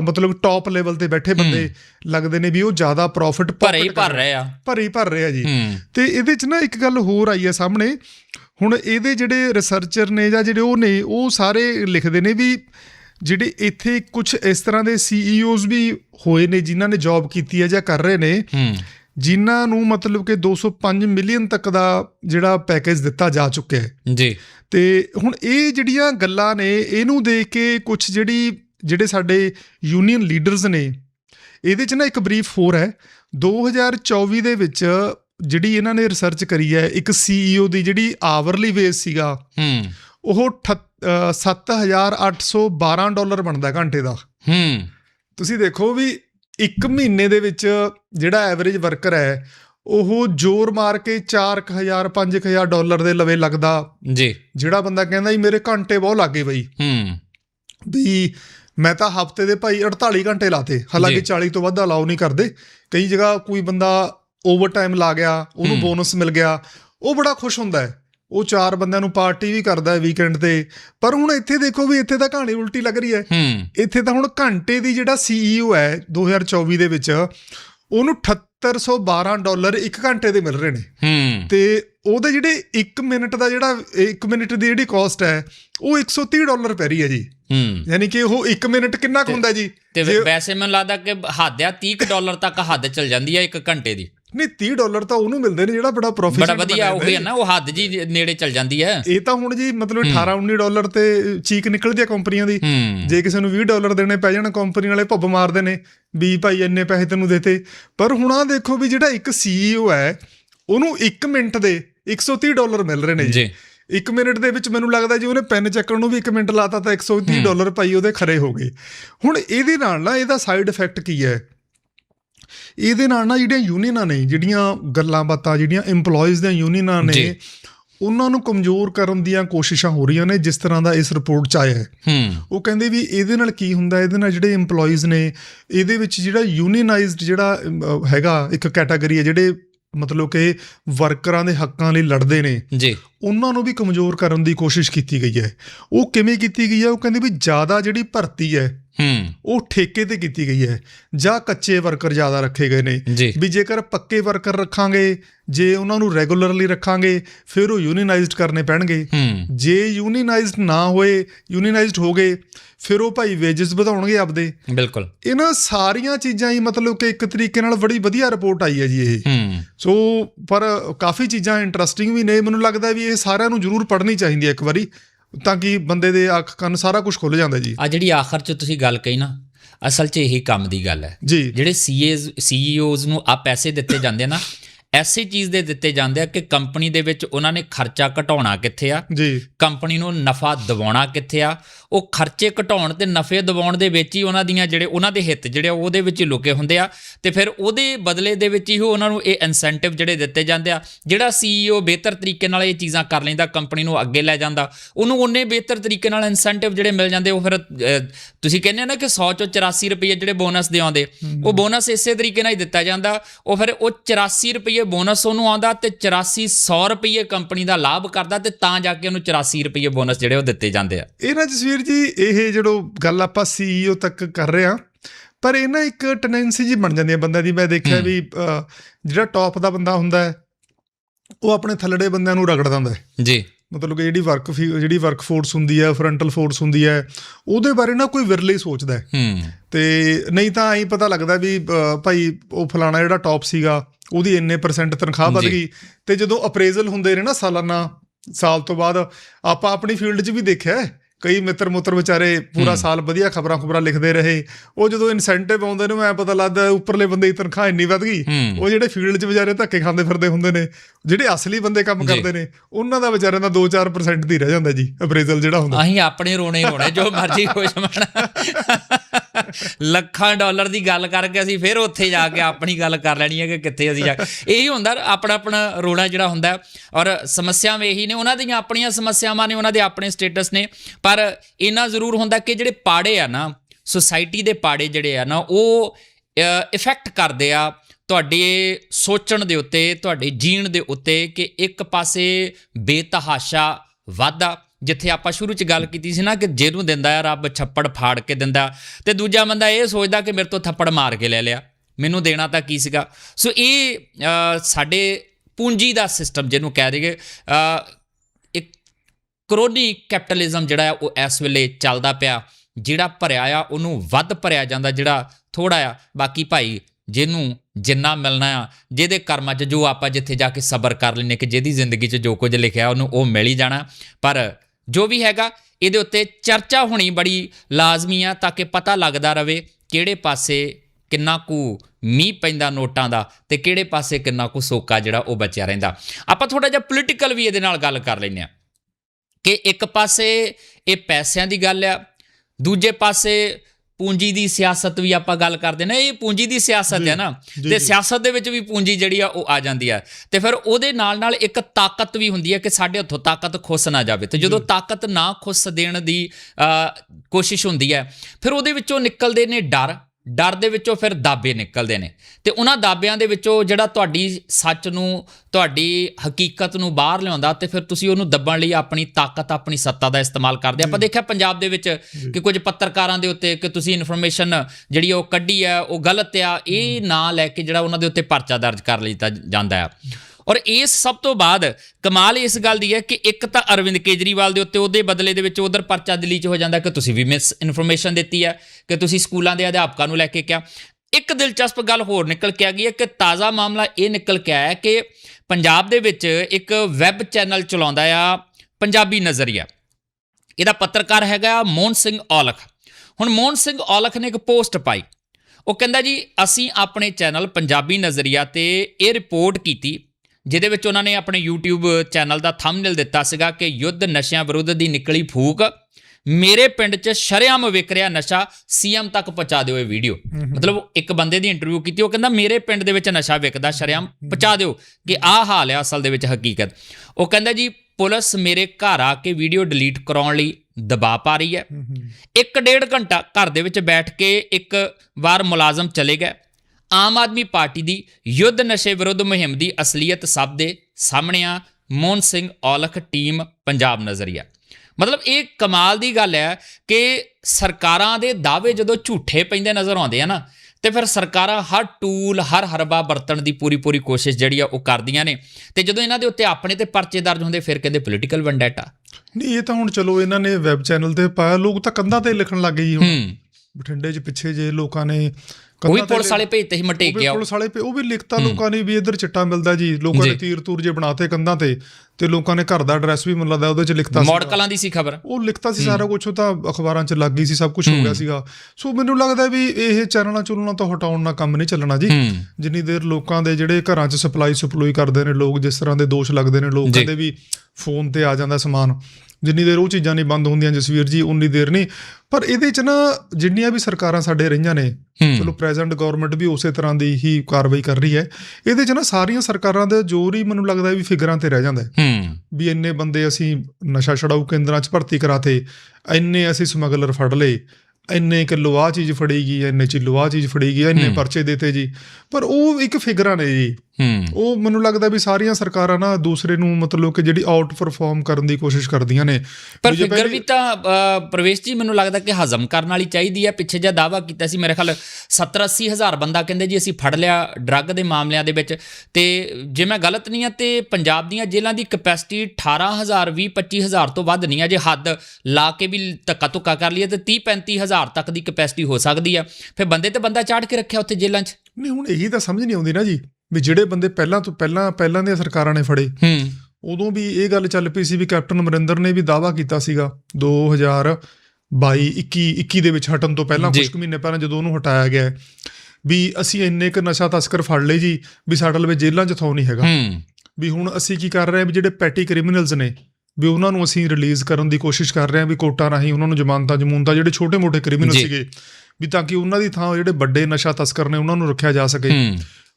ਮਤਲਬ ਟੌਪ ਲੈਵਲ ਤੇ ਬੈਠੇ ਬੰਦੇ ਲੱਗਦੇ ਨੇ ਵੀ ਉਹ ਜ਼ਿਆਦਾ ਪ੍ਰੋਫਿਟ ਭਰੇ ਹੀ ਭਰ ਰਹੇ ਆ। ਭਰੇ ਭਰ ਰਹੇ ਆ ਜੀ। ਤੇ ਇਹਦੇ ਚ ਨਾ ਇੱਕ ਗੱਲ ਹੋਰ ਆਈ ਹੈ ਸਾਹਮਣੇ। ਹੁਣ ਇਹਦੇ ਜਿਹੜੇ ਰਿਸਰਚਰ ਨੇ ਜਾਂ ਜਿਹੜੇ ਉਹ ਨੇ ਉਹ ਸਾਰੇ ਲਿਖਦੇ ਨੇ ਵੀ ਜਿਹੜੇ ਇੱਥੇ ਕੁਝ ਇਸ ਤਰ੍ਹਾਂ ਦੇ ਸੀਈਓਜ਼ ਵੀ ਹੋਏ ਨੇ ਜਿਨ੍ਹਾਂ ਨੇ ਜੌਬ ਕੀਤੀ ਹੈ ਜਾਂ ਕਰ ਰਹੇ ਨੇ ਜਿਨ੍ਹਾਂ ਨੂੰ ਮਤਲਬ ਕਿ 205 ਮਿਲੀਅਨ ਤੱਕ ਦਾ ਜਿਹੜਾ ਪੈਕੇਜ ਦਿੱਤਾ ਜਾ ਚੁੱਕਿਆ ਹੈ। ਜੀ। ਤੇ ਹੁਣ ਇਹ ਜਿਹੜੀਆਂ ਗੱਲਾਂ ਨੇ ਇਹਨੂੰ ਦੇਖ ਕੇ ਕੁਝ ਜਿਹੜੀ ਜਿਹੜੇ ਸਾਡੇ ਯੂਨੀਅਨ ਲੀਡਰਸ ਨੇ ਇਹਦੇ ਚ ਨਾ ਇੱਕ ਬਰੀਫ ਹੋਰ ਹੈ। 2024 ਦੇ ਵਿੱਚ ਜਿਹੜੀ ਇਹਨਾਂ ਨੇ ਰਿਸਰਚ ਕਰੀ ਹੈ ਇੱਕ ਸੀਈਓ ਦੀ ਜਿਹੜੀ ਆਵਰਲੀ ਵੇਜ ਸੀਗਾ ਹੂੰ। ਉਹ ਅਠੱਤ- ਅ, 7812 ਡਾਲਰ ਬਣਦਾ ਘੰਟੇ ਦਾ। ਹੂੰ। ਤੁਸੀਂ ਦੇਖੋ ਵੀ ਇੱਕ ਮਹੀਨੇ ਦੇ ਵਿੱਚ ਜਿਹੜਾ ਐਵਰੇਜ ਵਰਕਰ ਹੈ ਉਹ ਜ਼ੋਰ ਮਾਰ ਕੇ 4000 5000 ਡਾਲਰ ਦੇ ਲਵੇ ਲੱਗਦਾ। ਜੀ। ਜਿਹੜਾ ਬੰਦਾ ਕਹਿੰਦਾ ਜੀ ਮੇਰੇ ਘੰਟੇ ਬਹੁਤ ਲੱਗੇ ਬਈ। ਹੂੰ। ਵੀ ਮੈਂ ਤਾਂ ਹਫ਼ਤੇ ਦੇ ਭਾਈ 48 ਘੰਟੇ ਲਾਤੇ। ਹਾਲਾਂਕਿ ਜੀ। 40 ਤੋਂ ਵੱਧ ਅਲਾਉ ਨਹੀਂ ਕਰਦੇ। ਕਈ ਜਗ੍ਹਾ ਕੋਈ ਬੰਦਾ ਓਵਰ ਟਾਈਮ ਲਾ ਗਿਆ ਉਹਨੂੰ। ਬੋਨਸ ਮਿਲ ਗਿਆ। ਉਹ ਬੜਾ ਖੁਸ਼ ਹੁੰਦਾ ਹੈ। ਉਹ ਚਾਰ ਬੰਦਿਆਂ ਨੂੰ ਪਾਰਟੀ ਵੀ ਕਰਦਾ ਹੈ ਵੀਕਐਂਡ ਤੇ। ਪਰ ਹੁਣ ਇੱਥੇ ਦੇਖੋ ਵੀ ਇੱਥੇ ਤਾਂ ਕਹਾਣੀ ਉਲਟੀ ਲੱਗ ਰਹੀ ਹੈ। ਇੱਥੇ ਤਾਂ ਹੁਣ ਘੰਟੇ ਦੀ ਜਿਹੜਾ ਸੀਈਓ ਹੈ 2024 ਦੇ ਵਿੱਚ ਉਹਨੂੰ 7812 ਡਾਲਰ ਇੱਕ ਘੰਟੇ ਦੇ ਮਿਲ ਰਹੇ ਨੇ। ਤੇ ਉਹਦੇ ਜਿਹੜੇ 1 ਮਿੰਟ ਦਾ ਜਿਹੜਾ 1 ਮਿੰਟ ਦੀ ਜਿਹੜੀ ਕਾਸਟ ਹੈ ਉਹ 130 ਡਾਲਰ ਪੈ ਰਹੀ ਹੈ ਜੀ। ਹੂੰ। ਯਾਨੀ ਕਿ ਉਹ 1 ਮਿੰਟ ਕਿੰਨਾ ਕੁ ਹੁੰਦਾ ਜੀ? ਤੇ ਵੈਸੇ ਮੈਨੂੰ ਲੱਗਦਾ ਕਿ ਹੱਦ ਆ 30 ਕੁ ਡਾਲਰ ਤੱਕ ਹੱਦ ਚਲ ਜਾਂਦੀ ਹੈ ਇੱਕ ਘੰਟੇ ਦੀ। ਨਹੀਂ 30 ਡਾਲਰ ਤਾਂ ਉਹਨੂੰ ਮਿਲਦੇ ਨੇ ਜਿਹੜਾ ਬੜਾ ਪ੍ਰੋਫੈਸ਼ਨਲ ਬੜਾ ਵਧੀਆ ਉਹ ਹੈ ਨਾ ਉਹ ਹੱਦ ਜੀ ਨੇੜੇ ਚਲ ਜਾਂਦੀ ਹੈ। ਇਹ ਤਾਂ ਹੁਣ ਜੀ ਮਤਲਬ 18 19 ਡਾਲਰ ਤੇ ਚੀਕ ਨਿਕਲਦੀ ਆ ਕੰਪਨੀਆਂ ਦੀ। ਜੇ ਕਿਸੇ ਨੂੰ 20 ਡਾਲਰ ਦੇਣੇ ਪੈ ਜਾਣ ਕੰਪਨੀ ਵਾਲੇ ਭੁੱਬ ਮਾਰਦੇ ਨੇ ਵੀ ਭਾਈ ਇੰਨੇ ਪੈਸੇ ਤੈਨੂੰ ਦੇਤੇ। ਪਰ ਹੁਣ ਆ ਦੇਖੋ ਵੀ ਜਿਹੜਾ ਇੱਕ ਸੀਈਓ ਹੈ ਉਹਨੂੰ 1 ਮਿੰਟ ਦੇ 130 ਡਾਲਰ ਮਿਲ ਰਹੇ ਨੇ ਜੀ। 1 ਮਿੰਟ ਦੇ ਵਿੱਚ ਮੈਨੂੰ ਲੱਗਦਾ ਜੀ ਉਹਨੇ ਪੈਨ ਚੱਕਣ ਨੂੰ ਵੀ 1 ਮਿੰਟ ਲਾਤਾ ਤਾਂ 130 ਡਾਲਰ ਭਾਈ ਉਹਦੇ ਖਰੇ ਹੋ ਗਏ। ਹੁਣ ਇਹਦੇ ਨਾਲ ਨਾ ਇਹਦਾ ਸਾਈਡ ਇਫੈਕਟ ਕੀ ਹੈ? ਇਹਦੇ ਨਾਲ ਨਾ ਜਿਹੜੀਆਂ ਯੂਨੀਅਨਾਂ ਨੇ ਜਿਹੜੀਆਂ ਗੱਲਾਂ ਬਾਤਾਂ ਜਿਹੜੀਆਂ EMPLOYEES ਦੀਆਂ ਯੂਨੀਅਨਾਂ ਨੇ। ਉਹਨਾਂ ਨੂੰ ਕਮਜ਼ੋਰ ਕਰਨ ਦੀਆਂ ਕੋਸ਼ਿਸ਼ਾਂ ਹੋ ਰਹੀਆਂ ਨੇ ਜਿਸ ਤਰ੍ਹਾਂ ਦਾ ਇਸ ਰਿਪੋਰਟ 'ਚ ਆਇਆ ਹੈ। ਉਹ ਕਹਿੰਦੇ ਵੀ ਇਹਦੇ ਨਾਲ ਕੀ ਹੁੰਦਾ? ਇਹਦੇ ਨਾਲ ਜਿਹੜੇ EMPLOYEES ਨੇ ਇਹਦੇ ਵਿੱਚ ਜਿਹੜਾ ਯੂਨੀਅਨਾਈਜ਼ਡ ਜਿਹੜਾ ਹੈਗਾ ਇੱਕ ਕੈਟਾਗਰੀ ਹੈ ਜਿਹੜੇ ਮਤਲਬ ਕਿ ਵਰਕਰਾਂ ਦੇ ਹੱਕਾਂ ਲਈ ਲੜਦੇ ਨੇ ਜੀ। ਉਹਨਾਂ ਨੂੰ ਵੀ ਕਮਜ਼ੋਰ ਕਰਨ ਦੀ ਕੋਸ਼ਿਸ਼ ਕੀਤੀ ਗਈ ਹੈ। ਉਹ ਕਿਵੇਂ ਕੀਤੀ ਗਈ ਹੈ? ਉਹ ਕਹਿੰਦੇ ਵੀ ਜ਼ਿਆਦਾ ਜਿਹੜੀ ਭਰਤੀ ਹੈ ਹੂੰ। ਉਹ ਠੇਕੇ ਤੇ ਕੀਤੀ ਗਈ ਹੈ। ਜਾਂ ਕੱਚੇ ਵਰਕਰ ਜ਼ਿਆਦਾ ਰੱਖੇ ਗਏ ਨੇ। ਵੀ ਜੇਕਰ ਪੱਕੇ ਵਰਕਰ ਰੱਖਾਂਗੇ ਜੇ ਉਹਨਾਂ ਨੂੰ ਰੈਗੂਲਰਲੀ ਰੱਖਾਂਗੇ ਫਿਰ ਉਹ ਯੂਨੀਅਨਾਈਜ਼ਡ ਕਰਨੇ ਪੈਣਗੇ। ਜੇ ਯੂਨੀਅਨਾਈਜ਼ਡ ਨਾ ਹੋਏ ਯੂਨੀਅਨਾਈਜ਼ਡ ਹੋ ਗਏ ਫਿਰ ਉਹ ਭਾਈ ਵੇਜਸ ਵਧਾਉਣਗੇ ਆਪਦੇ। ਬਿਲਕੁਲ। ਇਹਨਾਂ ਸਾਰੀਆਂ ਚੀਜ਼ਾਂ ਹੀ ਮਤਲਬ ਕਿ ਇੱਕ ਤਰੀਕੇ ਨਾਲ ਬੜੀ ਵਧੀਆ ਰਿਪੋਰਟ ਆਈ ਹੈ ਜੀ ਇਹ। ਹੂੰ। ਸੋ ਪਰ ਕਾਫੀ ਚੀਜ਼ਾਂ ਇੰਟਰਸਟਿੰਗ ਵੀ ਨੇ। ਮੈਨੂੰ ਲੱਗਦਾ ਵੀ ਇਹ ਸਾਰਿਆਂ ਨੂੰ ਜ਼ਰੂਰ ਪੜ੍ਹਨੀ ਚਾਹੀਦੀ ਹੈ ਇੱਕ ਵਾਰੀ। ਤਾਂ ਕਿ ਬੰਦੇ ਦੇ ਅੱਖ ਕੰਨ ਸਾਰਾ ਕੁਝ ਖੁੱਲ ਜਾਂਦਾ ਜੀ। ਆ ਜਿਹੜੀ ਆਖਰ ਚ ਤੁਸੀਂ ਗੱਲ ਕਹੀ ਨਾ ਅਸਲ 'ਚ ਇਹੀ ਕੰਮ ਦੀ ਗੱਲ ਹੈ। ਜੀ। ਜਿਹੜੇ ਸੀਏਜ਼ ਸੀਈਓਜ਼ ਨੂੰ ਆ ਪੈਸੇ ਦਿੱਤੇ ਜਾਂਦੇ ਨਾ ਐਸੀ ਚੀਜ਼ ਦੇ ਦਿੱਤੇ ਜਾਂਦੇ ਆ ਕਿ ਕੰਪਨੀ ਦੇ ਵਿੱਚ ਉਹਨਾਂ ਨੇ ਖਰਚਾ ਘਟਾਉਣਾ ਕਿੱਥੇ ਆ? ਜੀ। ਕੰਪਨੀ ਨੂੰ ਨਫਾ ਦਿਵਾਉਣਾ ਕਿੱਥੇ ਆ? ਉਹ ਖਰਚੇ ਘਟਾਉਣ ਤੇ ਨਫੇ ਦਿਵਾਉਣ ਦੇ ਵਿੱਚ ਹੀ ਉਹਨਾਂ ਦੀਆਂ ਜਿਹੜੇ ਉਹਨਾਂ ਦੇ ਹਿੱਤ ਜਿਹੜੇ ਆ ਉਹਦੇ ਵਿੱਚ ਲੁਕੇ ਹੁੰਦੇ ਆ। ਤੇ ਫਿਰ ਉਹਦੇ ਬਦਲੇ ਦੇ ਵਿੱਚ ਹੀ ਉਹ ਉਹਨਾਂ ਨੂੰ ਇਹ ਇਨਸੈਂਟਿਵ ਜਿਹੜੇ ਦਿੱਤੇ ਜਾਂਦੇ ਆ ਜਿਹੜਾ ਸੀਈਓ ਬਿਹਤਰ ਤਰੀਕੇ ਨਾਲ ਇਹ ਚੀਜ਼ਾਂ ਕਰ ਲੈਂਦਾ ਕੰਪਨੀ ਨੂੰ ਅੱਗੇ ਲੈ ਜਾਂਦਾ ਉਹਨੂੰ ਉਹਨੇ ਬਿਹਤਰ ਤਰੀਕੇ ਨਾਲ ਇਨਸੈਂਟਿਵ ਜਿਹੜੇ ਮਿਲ ਜਾਂਦੇ ਉਹ ਫਿਰ ਤੁਸੀਂ ਕਹਿੰਦੇ ਆ ਨਾ ਕਿ 100 ਚੋਂ 84 ਰੁਪਏ ਜਿਹੜੇ ਬੋਨਸ ਦੇ ਆਉਂਦੇ ਉਹ ਬੋਨਸ ਇਸੇ ਤਰੀਕੇ ਨਾਲ ਹੀ ਦਿੱਤਾ ਜਾਂਦਾ ਉਹ ਫਿਰ ਉਹ 84 ਰੁਪਏ ਬੋਨਸ ਉਹਨੂੰ ਆਉਂਦਾ ਤੇ 84 100 ਰੁਪਏ ਕੰਪਨੀ ਦਾ ਲਾਭ ਕਰਦਾ ਤੇ ਤਾਂ ਜਾ ਕੇ ਉਹਨੂੰ 84 ਰੁਪਏ ਬੋਨਸ ਜਿਹੜੇ ਉਹ ਦਿੱਤੇ ਜਾਂਦੇ ਆ। ਇਹ ਨਾ ਜਸਵੀਰ ਜੀ ਇਹ ਜਿਹੜੋ ਗੱਲ ਆਪਾਂ ਸੀਈਓ ਤੱਕ ਕਰ ਰਹੇ ਆ ਪਰ ਇਹ ਨਾ ਇੱਕ ਟੈਂਡੈਂਸੀ ਜੀ ਬਣ ਜਾਂਦੀ ਹੈ ਬੰਦਿਆਂ ਦੀ। ਮੈਂ ਦੇਖਿਆ। ਵੀ ਜਿਹੜਾ ਟੌਪ ਦਾ ਬੰਦਾ ਹੁੰਦਾ ਹੈ ਉਹ ਆਪਣੇ ਥੱਲੜੇ ਬੰਦਿਆਂ ਨੂੰ ਰਗੜਦਾ ਹੁੰਦਾ ਹੈ। ਜੀ। ਮਤਲਬ ਕਿ ਜਿਹੜੀ ਵਰਕ ਜਿਹੜੀ ਵਰਕ ਫੋਰਸ ਹੁੰਦੀ ਹੈ ਫਰੰਟਲ ਫੋਰਸ ਹੁੰਦੀ ਹੈ ਉਹਦੇ ਬਾਰੇ ਨਾ ਕੋਈ ਵਿਰਲੇ ਹੀ ਸੋਚਦਾ ਹੈ। ਹੂੰ। ਤੇ ਨਹੀਂ ਤਾਂ ਐਂ ਪਤਾ ਲੱਗਦਾ ਵੀ ਭਾਈ ਉਹ ਫਲਾਣਾ ਜਿਹੜਾ ਟੌਪ ਸੀਗਾ ਉਹਦੀ ਇੰਨੇ ਪਰਸੈਂਟ ਤਨਖਾਹ ਵੱਧ। ਗਈ ਤੇ ਜਦੋਂ ਅਪਰੇਜ਼ਲ ਹੁੰਦੇ ਨੇ ਨਾ ਸਾਲਾਨਾ ਸਾਲ ਤੋਂ ਬਾਅਦ ਆਪਾਂ ਆਪਣੀ ਫੀਲਡ 'ਚ ਵੀ ਦੇਖਿਆ ਕਈ ਮਿੱਤਰ ਮੁੱਤਰ ਵਿਚਾਰੇ ਪੂਰਾ। ਸਾਲ ਵਧੀਆ ਖਬਰਾਂ ਖਬਰਾਂ ਲਿਖਦੇ ਰਹੇ ਉਹ ਜਦੋਂ ਇਨਸੈਂਟਿਵ ਆਉਂਦੇ ਨੇ ਐ ਪਤਾ ਲੱਗਦਾ ਉੱਪਰਲੇ ਬੰਦੇ ਦੀ ਤਨਖਾਹ ਇੰਨੀ ਵੱਧ ਗਈ ਉਹ ਜਿਹੜੇ ਫੀਲਡ 'ਚ ਵਿਚਾਰੇ ਧੱਕੇ ਖਾਂਦੇ ਫਿਰਦੇ ਹੁੰਦੇ ਨੇ ਜਿਹੜੇ ਅਸਲੀ ਬੰਦੇ ਕੰਮ। ਕਰਦੇ ਨੇ ਉਹਨਾਂ ਦਾ ਵਿਚਾਰਿਆਂ ਦਾ 2-4% ਦੀ ਰਹਿ ਜਾਂਦਾ ਜੀ ਅਪਰੇਜ਼ਲ ਜਿਹੜਾ ਹੁੰਦਾ ਅਸੀਂ ਆਪਣੇ ਰੋਣੇ ਹੀ ਰੋਣੇ ਜੋ ਮਰਜ਼ੀ ਹੋ ਜਾਵਣ ਲੱਖਾਂ ਡਾਲਰ ਦੀ ਗੱਲ ਕਰਕੇ ਅਸੀਂ ਫਿਰ ਉੱਥੇ ਜਾ ਕੇ ਆਪਣੀ ਗੱਲ ਕਰ ਲੈਣੀ ਹੈ ਕਿ ਕਿੱਥੇ ਅਸੀਂ ਜਾ ਇਹੀ ਹੁੰਦਾ ਆਪਣਾ ਆਪਣਾ ਰੋਣਾ ਜਿਹੜਾ ਹੁੰਦਾ ਔਰ ਸਮੱਸਿਆਵਾਂ ਇਹੀ ਨੇ, ਉਹਨਾਂ ਦੀਆਂ ਆਪਣੀਆਂ ਸਮੱਸਿਆਵਾਂ ਨੇ, ਉਹਨਾਂ ਦੇ ਆਪਣੇ ਸਟੇਟਸ ਨੇ। ਪਰ ਇਹਨਾਂ ਜ਼ਰੂਰ ਹੁੰਦਾ ਕਿ ਜਿਹੜੇ ਪਾੜੇ ਆ ਨਾ ਸੁਸਾਇਟੀ ਦੇ ਪਾੜੇ ਜਿਹੜੇ ਆ ਨਾ, ਉਹ ਇਫੈਕਟ ਕਰਦੇ ਆ ਤੁਹਾਡੇ ਸੋਚਣ ਦੇ ਉੱਤੇ, ਤੁਹਾਡੇ ਜੀਣ ਦੇ ਉੱਤੇ ਕਿ ਇੱਕ ਪਾਸੇ ਬੇਤਹਾਸ਼ਾ ਵਾਧਾ। ਜਿੱਥੇ ਆਪਾਂ ਸ਼ੁਰੂ ਚ ਗੱਲ ਕੀਤੀ ਸੀ ਨਾ ਕਿ ਜਿਹਨੂੰ ਦਿੰਦਾ ਆ, ਰੱਬ ਛੱਪੜ ਫਾੜ ਕੇ ਦਿੰਦਾ। ਤੇ ਦੂਜਾ ਬੰਦਾ ਇਹ ਸੋਚਦਾ ਕਿ ਮੇਰੇ ਤੋਂ ਥੱਪੜ ਮਾਰ ਕੇ ਲੈ ਲਿਆ। ਮੈਨੂੰ ਦੇਣਾ ਤਾਂ ਕੀ ਸੀਗਾ? ਸੋ ਇਹ ਸਾਡੇ ਪੂੰਜੀ ਦਾ ਸਿਸਟਮ ਜਿਹਨੂੰ ਕਹਿ ਦਈਏ ਇੱਕ ਕਰੋਨੀ ਕੈਪੀਟਲਿਜ਼ਮ ਜਿਹੜਾ ਹੈ ਉਹ ਇਸ ਵੇਲੇ ਚੱਲਦਾ ਪਿਆ। ਜਿਹੜਾ ਭਰਿਆ ਆ, ਉਹਨੂੰ ਵੱਧ ਭਰਿਆ ਜਾਂਦਾ ਜਿਹੜਾ ਥੋੜਾ ਆ। ਬਾਕੀ ਭਾਈ, ਜਿਹਨੂੰ ਜਿੰਨਾ ਮਿਲਣਾ ਆ, ਜਿਹਦੇ ਕਰਮਾਂ 'ਚ ਜੋ ਆਪਾਂ ਜਿੱਥੇ ਜਾ ਕੇ ਸਬਰ ਕਰ ਲੈਨੇ ਕਿ ਜਿਹਦੀ ਜ਼ਿੰਦਗੀ 'ਚ ਜੋ ਕੁਝ ਲਿਖਿਆ, ਉਹਨੂੰ ਉਹ ਮਿਲ ਹੀ ਜਾਣਾ। ਪਰ ਜੋ ਵੀ ਹੈਗਾ, ਇਹਦੇ ਉੱਤੇ ਚਰਚਾ ਹੋਣੀ ਬੜੀ ਲਾਜ਼ਮੀ ਆ ਤਾਂ ਕਿ ਪਤਾ ਲੱਗਦਾ ਰਵੇ ਕਿਹੜੇ ਪਾਸੇ ਕਿੰਨਾ ਕੁ ਮੀਂਹ ਪੈਂਦਾ ਨੋਟਾਂ ਦਾ ਤੇ ਕਿਹੜੇ ਪਾਸੇ ਕਿੰਨਾ ਕੁ ਸੋਕਾ ਜਿਹੜਾ ਉਹ ਬਚਿਆ ਰਹਿੰਦਾ। ਆਪਾਂ ਥੋੜਾ ਜਿਹਾ ਪੋਲੀਟੀਕਲ ਵੀ ਇਹਦੇ ਨਾਲ ਗੱਲ ਕਰ ਲੈਂਦੇ ਆ ਕਿ ਇੱਕ ਪਾਸੇ ਇਹ ਪੈਸਿਆਂ ਦੀ ਗੱਲ ਆ, ਦੂਜੇ ਪਾਸੇ ਪੂੰਜੀ ਦੀ ਸਿਆਸਤ ਵੀ ਆਪਾਂ ਗੱਲ ਕਰਦੇ ਨੇ ਇਹ ਪੂੰਜੀ ਦੀ ਸਿਆਸਤ ਹੈ ਨਾ। ਤੇ। ਸਿਆਸਤ ਦੇ ਵਿੱਚ ਵੀ ਪੂੰਜੀ ਜਿਹੜੀ ਆ ਉਹ ਆ ਜਾਂਦੀ ਆ। ਤੇ ਫਿਰ ਉਹਦੇ ਨਾਲ ਨਾਲ ਇੱਕ ਤਾਕਤ ਵੀ ਹੁੰਦੀ ਹੈ ਕਿ ਸਾਡੇ ਹੱਥੋਂ ਤਾਕਤ ਖੁੱਸ ਨਾ ਜਾਵੇ। ਤੇ ਜਦੋਂ ਤਾਕਤ ਨਾ ਖੁੱਸ ਦੇਣ ਦੀ ਕੋਸ਼ਿਸ਼ ਹੁੰਦੀ ਹੈ ਫਿਰ ਉਹਦੇ ਵਿੱਚੋਂ ਨਿਕਲਦੇ ਨੇ ਡਰ। ਡਰ ਦੇ ਵਿੱਚੋਂ ਫਿਰ ਦਾਬੇ ਨਿਕਲਦੇ ਨੇ। ਤੇ ਉਹਨਾਂ ਦਾਬਿਆਂ ਦੇ ਵਿੱਚੋਂ ਜਿਹੜਾ ਤੁਹਾਡੀ ਸੱਚ ਨੂੰ ਤੁਹਾਡੀ ਹਕੀਕਤ ਨੂੰ ਬਾਹਰ ਲਿਆਉਂਦਾ ਤੇ ਫਿਰ ਤੁਸੀਂ ਉਹਨੂੰ ਦੱਬਣ ਲਈ ਆਪਣੀ ਤਾਕਤ ਆਪਣੀ ਸੱਤਾ ਦਾ ਇਸਤੇਮਾਲ ਕਰਦੇ ਆਪਾਂ ਦੇਖਿਆ ਪੰਜਾਬ ਦੇ ਵਿੱਚ ਕਿ ਕੁਝ ਪੱਤਰਕਾਰਾਂ ਦੇ ਉੱਤੇ ਕਿ ਤੁਸੀਂ ਇਨਫੋਰਮੇਸ਼ਨ ਜਿਹੜੀ ਉਹ ਕੱਢੀ ਹੈ ਉਹ ਗਲਤ ਆ ਇਹ ਨਾਂ ਲੈ ਕੇ ਜਿਹੜਾ ਉਹਨਾਂ ਦੇ ਉੱਤੇ ਪਰਚਾ ਦਰਜ ਕਰ ਲਿੱਤਾ ਜਾਂਦਾ ਹੈ ਔਰ ਇਸ ਸਭ ਤੋਂ ਬਾਅਦ ਕਮਾਲ ਇਸ ਗੱਲ ਦੀ ਹੈ ਕਿ ਇੱਕ ਤਾਂ ਅਰਵਿੰਦ ਕੇਜਰੀਵਾਲ ਦੇ ਉੱਤੇ ਉਹਦੇ ਬਦਲੇ ਦੇ ਵਿੱਚ ਉਧਰ ਪਰਚਾ ਦਿੱਲੀ 'ਚ ਹੋ ਜਾਂਦਾ ਕਿ ਤੁਸੀਂ ਵੀ ਮਿਸ ਇਨਫੋਰਮੇਸ਼ਨ ਦਿੱਤੀ ਹੈ, ਕਿ ਤੁਸੀਂ ਸਕੂਲਾਂ ਦੇ ਅਧਿਆਪਕਾਂ ਨੂੰ ਲੈ ਕੇ ਕਿਹਾ। ਇੱਕ ਦਿਲਚਸਪ ਗੱਲ ਹੋਰ ਨਿਕਲ ਕੇ ਆ ਗਈ ਹੈ ਕਿ ਤਾਜ਼ਾ ਮਾਮਲਾ ਇਹ ਨਿਕਲ ਕੇ ਆਇਆ ਕਿ ਪੰਜਾਬ ਦੇ ਵਿੱਚ ਇੱਕ ਵੈਬ ਚੈਨਲ ਚਲਾਉਂਦਾ ਆ, ਪੰਜਾਬੀ ਨਜ਼ਰੀਆ। ਇਹਦਾ ਪੱਤਰਕਾਰ ਹੈਗਾ ਮੋਹਨ ਸਿੰਘ ਔਲਖ। ਹੁਣ ਮੋਹਨ ਸਿੰਘ ਔਲਖ ਨੇ ਇੱਕ ਪੋਸਟ ਪਾਈ। ਉਹ ਕਹਿੰਦਾ ਜੀ, ਅਸੀਂ ਆਪਣੇ ਚੈਨਲ ਪੰਜਾਬੀ ਨਜ਼ਰੀਆ ਤੇ ਇਹ ਰਿਪੋਰਟ ਕੀਤੀ ਜਿਹਦੇ ਵਿੱਚ ਉਹਨਾਂ ਨੇ ਆਪਣੇ YouTube ਚੈਨਲ ਦਾ ਥੰਬਨੇਲ ਦਿੱਤਾ ਸੀਗਾ ਕਿ ਯੁੱਧ ਨਸ਼ਿਆਂ ਵਿਰੁੱਧ ਦੀ ਨਿਕਲੀ ਫੂਕ ਮੇਰੇ ਪਿੰਡ 'ਚ ਸ਼ਰੇਆਮ ਵਿਕ ਰਿਹਾ ਨਸ਼ਾ ਸੀਐਮ ਤੱਕ ਪਹੁੰਚਾ ਦਿਓ ਇਹ ਵੀਡੀਓ ਮਤਲਬ ਇੱਕ ਬੰਦੇ ਦੀ ਇੰਟਰਵਿਊ ਕੀਤੀ ਉਹ ਕਹਿੰਦਾ ਮੇਰੇ ਪਿੰਡ ਦੇ ਵਿੱਚ ਨਸ਼ਾ ਵਿਕਦਾ ਸ਼ਰੇਆਮ ਪਹੁੰਚਾ ਦਿਓ ਕਿ ਆਹ ਹਾਲ ਹੈ ਅਸਲ ਦੇ ਵਿੱਚ ਹਕੀਕਤ। ਉਹ ਕਹਿੰਦਾ ਜੀ ਪੁਲਿਸ ਮੇਰੇ ਘਰ ਆ ਕੇ ਵੀਡੀਓ ਡਿਲੀਟ ਕਰਾਉਣ ਲਈ ਦਬਾਅ ਪਾ ਰਹੀ ਹੈ। ਇੱਕ ਡੇਢ ਘੰਟਾ ਘਰ ਦੇ ਵਿੱਚ ਬੈਠ ਕੇ ਇੱਕ ਵਾਰ ਮੁਲਾਜ਼ਮ ਚਲੇ ਗਏ ਆਮ ਆਦਮੀ ਪਾਰਟੀ ਦੀ ਯੁੱਧ ਨਸ਼ੇ ਵਿਰੁੱਧ ਮੁਹਿੰਮ ਦੀ ਅਸਲੀਅਤ ਸਭ ਦੇ ਸਾਹਮਣੇ ਆ। ਮੋਹਨ ਸਿੰਘ ਔਲਖ ਟੀਮ ਪੰਜਾਬ ਨਜ਼ਰੀਆ ਮਤਲਬ ਇਹ ਕਮਾਲ ਦੀ ਗੱਲ ਹੈ ਕਿ ਸਰਕਾਰਾਂ ਦੇ ਦਾਅਵੇ ਜਦੋਂ ਝੂਠੇ ਪੈਂਦੇ ਨਜ਼ਰ ਆਉਂਦੇ ਆ ਨਾ ਤੇ ਫਿਰ ਸਰਕਾਰਾਂ ਹਰ ਟੂਲ ਹਰ ਹਰਬਾ ਵਰਤਣ ਦੀ ਪੂਰੀ ਪੂਰੀ ਕੋਸ਼ਿਸ਼ ਜਿਹੜੀ ਆ ਉਹ ਕਰਦੀਆਂ ਨੇ। ਤੇ ਜਦੋਂ ਇਹਨਾਂ ਦੇ ਉੱਤੇ ਆਪਣੇ ਤੇ ਪਰਚੇ ਦਰਜ ਹੁੰਦੇ ਫਿਰ ਕਹਿੰਦੇ ਪੋਲੀਟੀਕਲ ਵੈਂਡੇਟਾ ਨਹੀਂ ਇਹ ਤਾਂ ਹੁਣ ਚਲੋ ਇਹਨਾਂ ਨੇ ਵੈਬ ਚੈਨਲ ਤੇ ਪਾਇਆ ਲੋਕ ਤਾਂ ਕੰਧਾਂ ਤੇ ਲਿਖਣ ਲੱਗ ਗਏ ਹੁਣ। ਬਠਿੰਡੇ 'ਚ ਪਿੱਛੇ ਜੇ ਲੋਕਾਂ ਨੇ ਉਹ ਵੀ ਪੁਲਿਸ ਵਾਲੇ ਭੇਜਤੇ ਸੀ ਮਟੇਕ ਗਿਆ ਪੁਲਿਸ ਵਾਲੇ ਉਹ ਵੀ ਲਿਖਤਾ ਲੋਕਾਂ ਨੇ ਵੀ ਇੱਧਰ ਚਿੱਟਾ ਮਿਲਦਾ ਜੀ ਲੋਕਾਂ ਨੇ। ਤੀਰ ਤੂਰ ਜੇ ਬਣਾਤੇ ਕੰਧਾਂ ਤੇ ਤੇ ਲੋਕਾਂ ਨੇ ਘਰ ਦਾ ਐਡਰੈਸ ਵੀ ਮੈਨੂੰ ਲੱਗਦਾ ਉਹਦੇ 'ਚ ਲਿਖਤਾ ਮੌੜ ਸੀਗਾ। ਕਲਾਂ ਦੀ ਸੀ ਖਬਰ। ਉਹ ਲਿਖਤਾ ਸੀ ਸਾਰਾ ਕੁਝ ਉਹ ਤਾਂ ਅਖਬਾਰਾਂ 'ਚ ਲੱਗ ਗਈ ਸੀ ਸਭ ਕੁਝ ਹੋ ਗਿਆ ਸੀਗਾ। ਸੋ ਮੈਨੂੰ ਲੱਗਦਾ ਵੀ ਇਹ ਚੈਨਲਾਂ ਚੁਨਲਾਂ ਤੋਂ ਹਟਾਉਣ ਨਾਲ ਕੰਮ ਨਹੀਂ ਚੱਲਣਾ ਜੀ। ਜਿੰਨੀ ਦੇਰ ਲੋਕਾਂ ਦੇ ਜਿਹੜੇ ਘਰਾਂ 'ਚ ਸਪਲਾਈ ਸਪਲੋਈ ਕਰਦੇ ਨੇ ਲੋਕ ਜਿਸ ਤਰ੍ਹਾਂ ਦੇ ਦੋਸ਼ ਲੱਗਦੇ ਨੇ ਲੋਕ। ਕਹਿੰਦੇ ਵੀ ਫੋਨ ਤੇ ਆ ਜਾਂਦਾ ਸਮਾਨ। ਜਿੰਨੀ ਦੇਰ ਉਹ ਚੀਜ਼ਾਂ ਨਹੀਂ ਬੰਦ ਹੁੰਦੀਆਂ ਜਸਵੀਰ ਜੀ ਉਨੀ ਦੇਰ ਨਹੀਂ। ਪਰ ਇਹਦੇ 'ਚ ਨਾ ਜਿੰਨੀਆਂ ਵੀ ਸਰਕਾਰਾਂ ਸਾਡੇ ਰਹੀਆਂ ਨੇ ਚਲੋ ਪ੍ਰੈਜ਼ੈਂਟ ਗਵਰਨਮੈਂਟ ਵੀ ਉਸੇ ਤਰ੍ਹਾਂ ਦੀ ਹੀ ਕਾਰਵਾਈ ਕਰ ਰਹੀ ਹੈ। ਇਹਦੇ 'ਚ ਨਾ ਸਾਰੀਆਂ ਸਰਕਾਰਾਂ ਦਾ ਜ਼ੋਰ ਹੀ ਮੈਨੂੰ ਲੱਗਦਾ ਵੀ ਫਿਗਰਾਂ ਤੇ ਰਹਿ ਜਾਂਦਾ ਹੈ। ਵੀ ਇੰਨੇ ਬੰਦੇ ਅਸੀਂ ਨਸ਼ਾ ਛਡਾਊ ਕੇਂਦਰਾਂ 'ਚ ਭਰਤੀ ਕਰਾਤੇ ਇੰਨੇ ਅਸੀਂ ਸਮਗਲਰ ਫੜ ਲਏ ਇੰਨੇ ਕਿਲੋ ਆਹ ਚੀਜ਼ ਫੜੀ ਗਈ ਇੰਨੇ ਕਿਲੋ ਆਹ ਚੀਜ਼ ਫੜੀ ਗਈ ਇੰਨੇ। ਪਰਚੇ ਦੇਤੇ ਜੀ। ਪਰ ਉਹ ਇੱਕ ਫਿਗਰਾਂ ਨੇ ਜੀ। ਉਹ ਮੈਨੂੰ ਲੱਗਦਾ ਵੀ ਸਾਰੀਆਂ ਸਰਕਾਰਾਂ ਨਾ ਦੂਸਰੇ ਨੂੰ ਮਤਲਬ ਕਿ ਜਿਹੜੀ ਆਊਟ ਪਰਫਾਰਮ ਕਰਨ ਦੀ ਕੋਸ਼ਿਸ਼ ਕਰਦੀਆਂ ਨੇ। ਪਰ ਪਹਿਲੀ- ਵੀ ਤਾਂ ਪ੍ਰਵੇਸ਼ ਜੀ ਮੈਨੂੰ ਲੱਗਦਾ ਕਿ ਹਜ਼ਮ ਕਰਨ ਵਾਲੀ ਚਾਹੀਦੀ ਹੈ। ਪਿੱਛੇ ਜਿਹਾ ਦਾਵਾ ਕੀਤਾ ਸੀ ਮੇਰੇ ਖਿਆਲ 70 80 ਹਜ਼ਾਰ ਬੰਦਾ ਕਹਿੰਦੇ ਜੀ ਅਸੀਂ ਫੜ ਲਿਆ ਡਰੱਗ ਦੇ ਮਾਮਲਿਆਂ ਦੇ ਵਿੱਚ। ਤੇ ਜੇ ਮੈਂ ਗਲਤ ਨਹੀਂ ਆ ਤੇ ਪੰਜਾਬ ਦੀਆਂ ਜੇਲ੍ਹਾਂ ਦੀ ਕਪੈਸਿਟੀ 18000 20 25000 ਤੋਂ ਵੱਧ ਨਹੀਂ ਆ ਜੇ ਹੱਦ ਲਾ ਕੇ ਵੀ ਧੱਕਾ ਧੁੱਕਾ ਕਰ ਲਈਏ ਤੇ 30 35000 ਤੱਕ ਦੀ ਕਪੈਸਿਟੀ ਹੋ ਸਕਦੀ ਆ ਫਿਰ ਬੰਦੇ ਤੇ ਬੰਦਾ ਚਾੜ ਕੇ ਰੱਖਿਆ ਉੱਥੇ ਜੇਲ੍ਹਾਂ 'ਚ? ਨਹੀਂ ਹੁਣ ਇਹੀ ਤਾਂ ਸਮਝ ਨਹੀਂ ਆਉਂਦੀ ਨਾ ਜੀ। ਵੀ ਜਿਹੜੇ ਬੰਦੇ ਪਹਿਲਾਂ ਤੋਂ ਪਹਿਲਾਂ ਪਹਿਲਾਂ ਦੀਆਂ ਸਰਕਾਰਾਂ ਨੇ ਫੜੇ ਹੂੰ। ਉਦੋਂ ਵੀ ਇਹ ਗੱਲ ਚੱਲ ਪਈ ਸੀ ਵੀ ਕੈਪਟਨ ਅਮਰਿੰਦਰ ਨੇ ਵੀ ਦਾਅਵਾ ਕੀਤਾ ਸੀਗਾ 2022 21 21 ਦੇ ਵਿੱਚ ਹਟਣ ਤੋਂ ਪਹਿਲਾਂ। ਕੁਝ ਕੁ ਮਹੀਨੇ ਪਹਿਲਾਂ ਜਦੋਂ ਉਹਨੂੰ ਹਟਾਇਆ ਗਿਆ ਵੀ ਅਸੀਂ ਇੰਨੇ ਕੁ ਨਸ਼ਾ ਤਸਕਰ ਫੜ ਲਏ ਜੀ ਵੀ ਸਾਡੇ ਲਵੇ ਜੇਲ੍ਹਾਂ 'ਚ ਥਾਂ ਨਹੀਂ ਹੈਗਾ। ਹੂੰ। ਵੀ ਹੁਣ ਅਸੀਂ ਕੀ ਕਰ ਰਹੇ ਹਾਂ ਵੀ ਜਿਹੜੇ ਪੈਟੀ ਕ੍ਰਿਮੀਨਲਸ ਨੇ ਵੀ ਉਹਨਾਂ ਨੂੰ ਅਸੀਂ ਰਿਲੀਜ਼ ਕਰਨ ਦੀ ਕੋਸ਼ਿਸ਼ ਕਰ ਰਹੇ ਹਾਂ ਵੀ ਕੋਟਾ ਰਾਹੀਂ ਉਹਨਾਂ ਨੂੰ ਜ਼ਮਾਨਤਾਂ ਜਮੂਨਤਾਂ ਜਿਹੜੇ ਛੋਟੇ-ਮੋਟੇ ਕ੍ਰਿਮੀਨਲ। ਸੀਗੇ ਵੀ ਤਾਂ ਕਿ ਉਹਨਾਂ ਦੀ ਥਾਂ ਜਿਹੜੇ ਵੱਡੇ ਨਸ਼ਾ ਤਸਕਰ ਨੇ ਉਹਨਾਂ ਨੂੰ ਰੱਖਿਆ ਜਾ ਸਕੇ।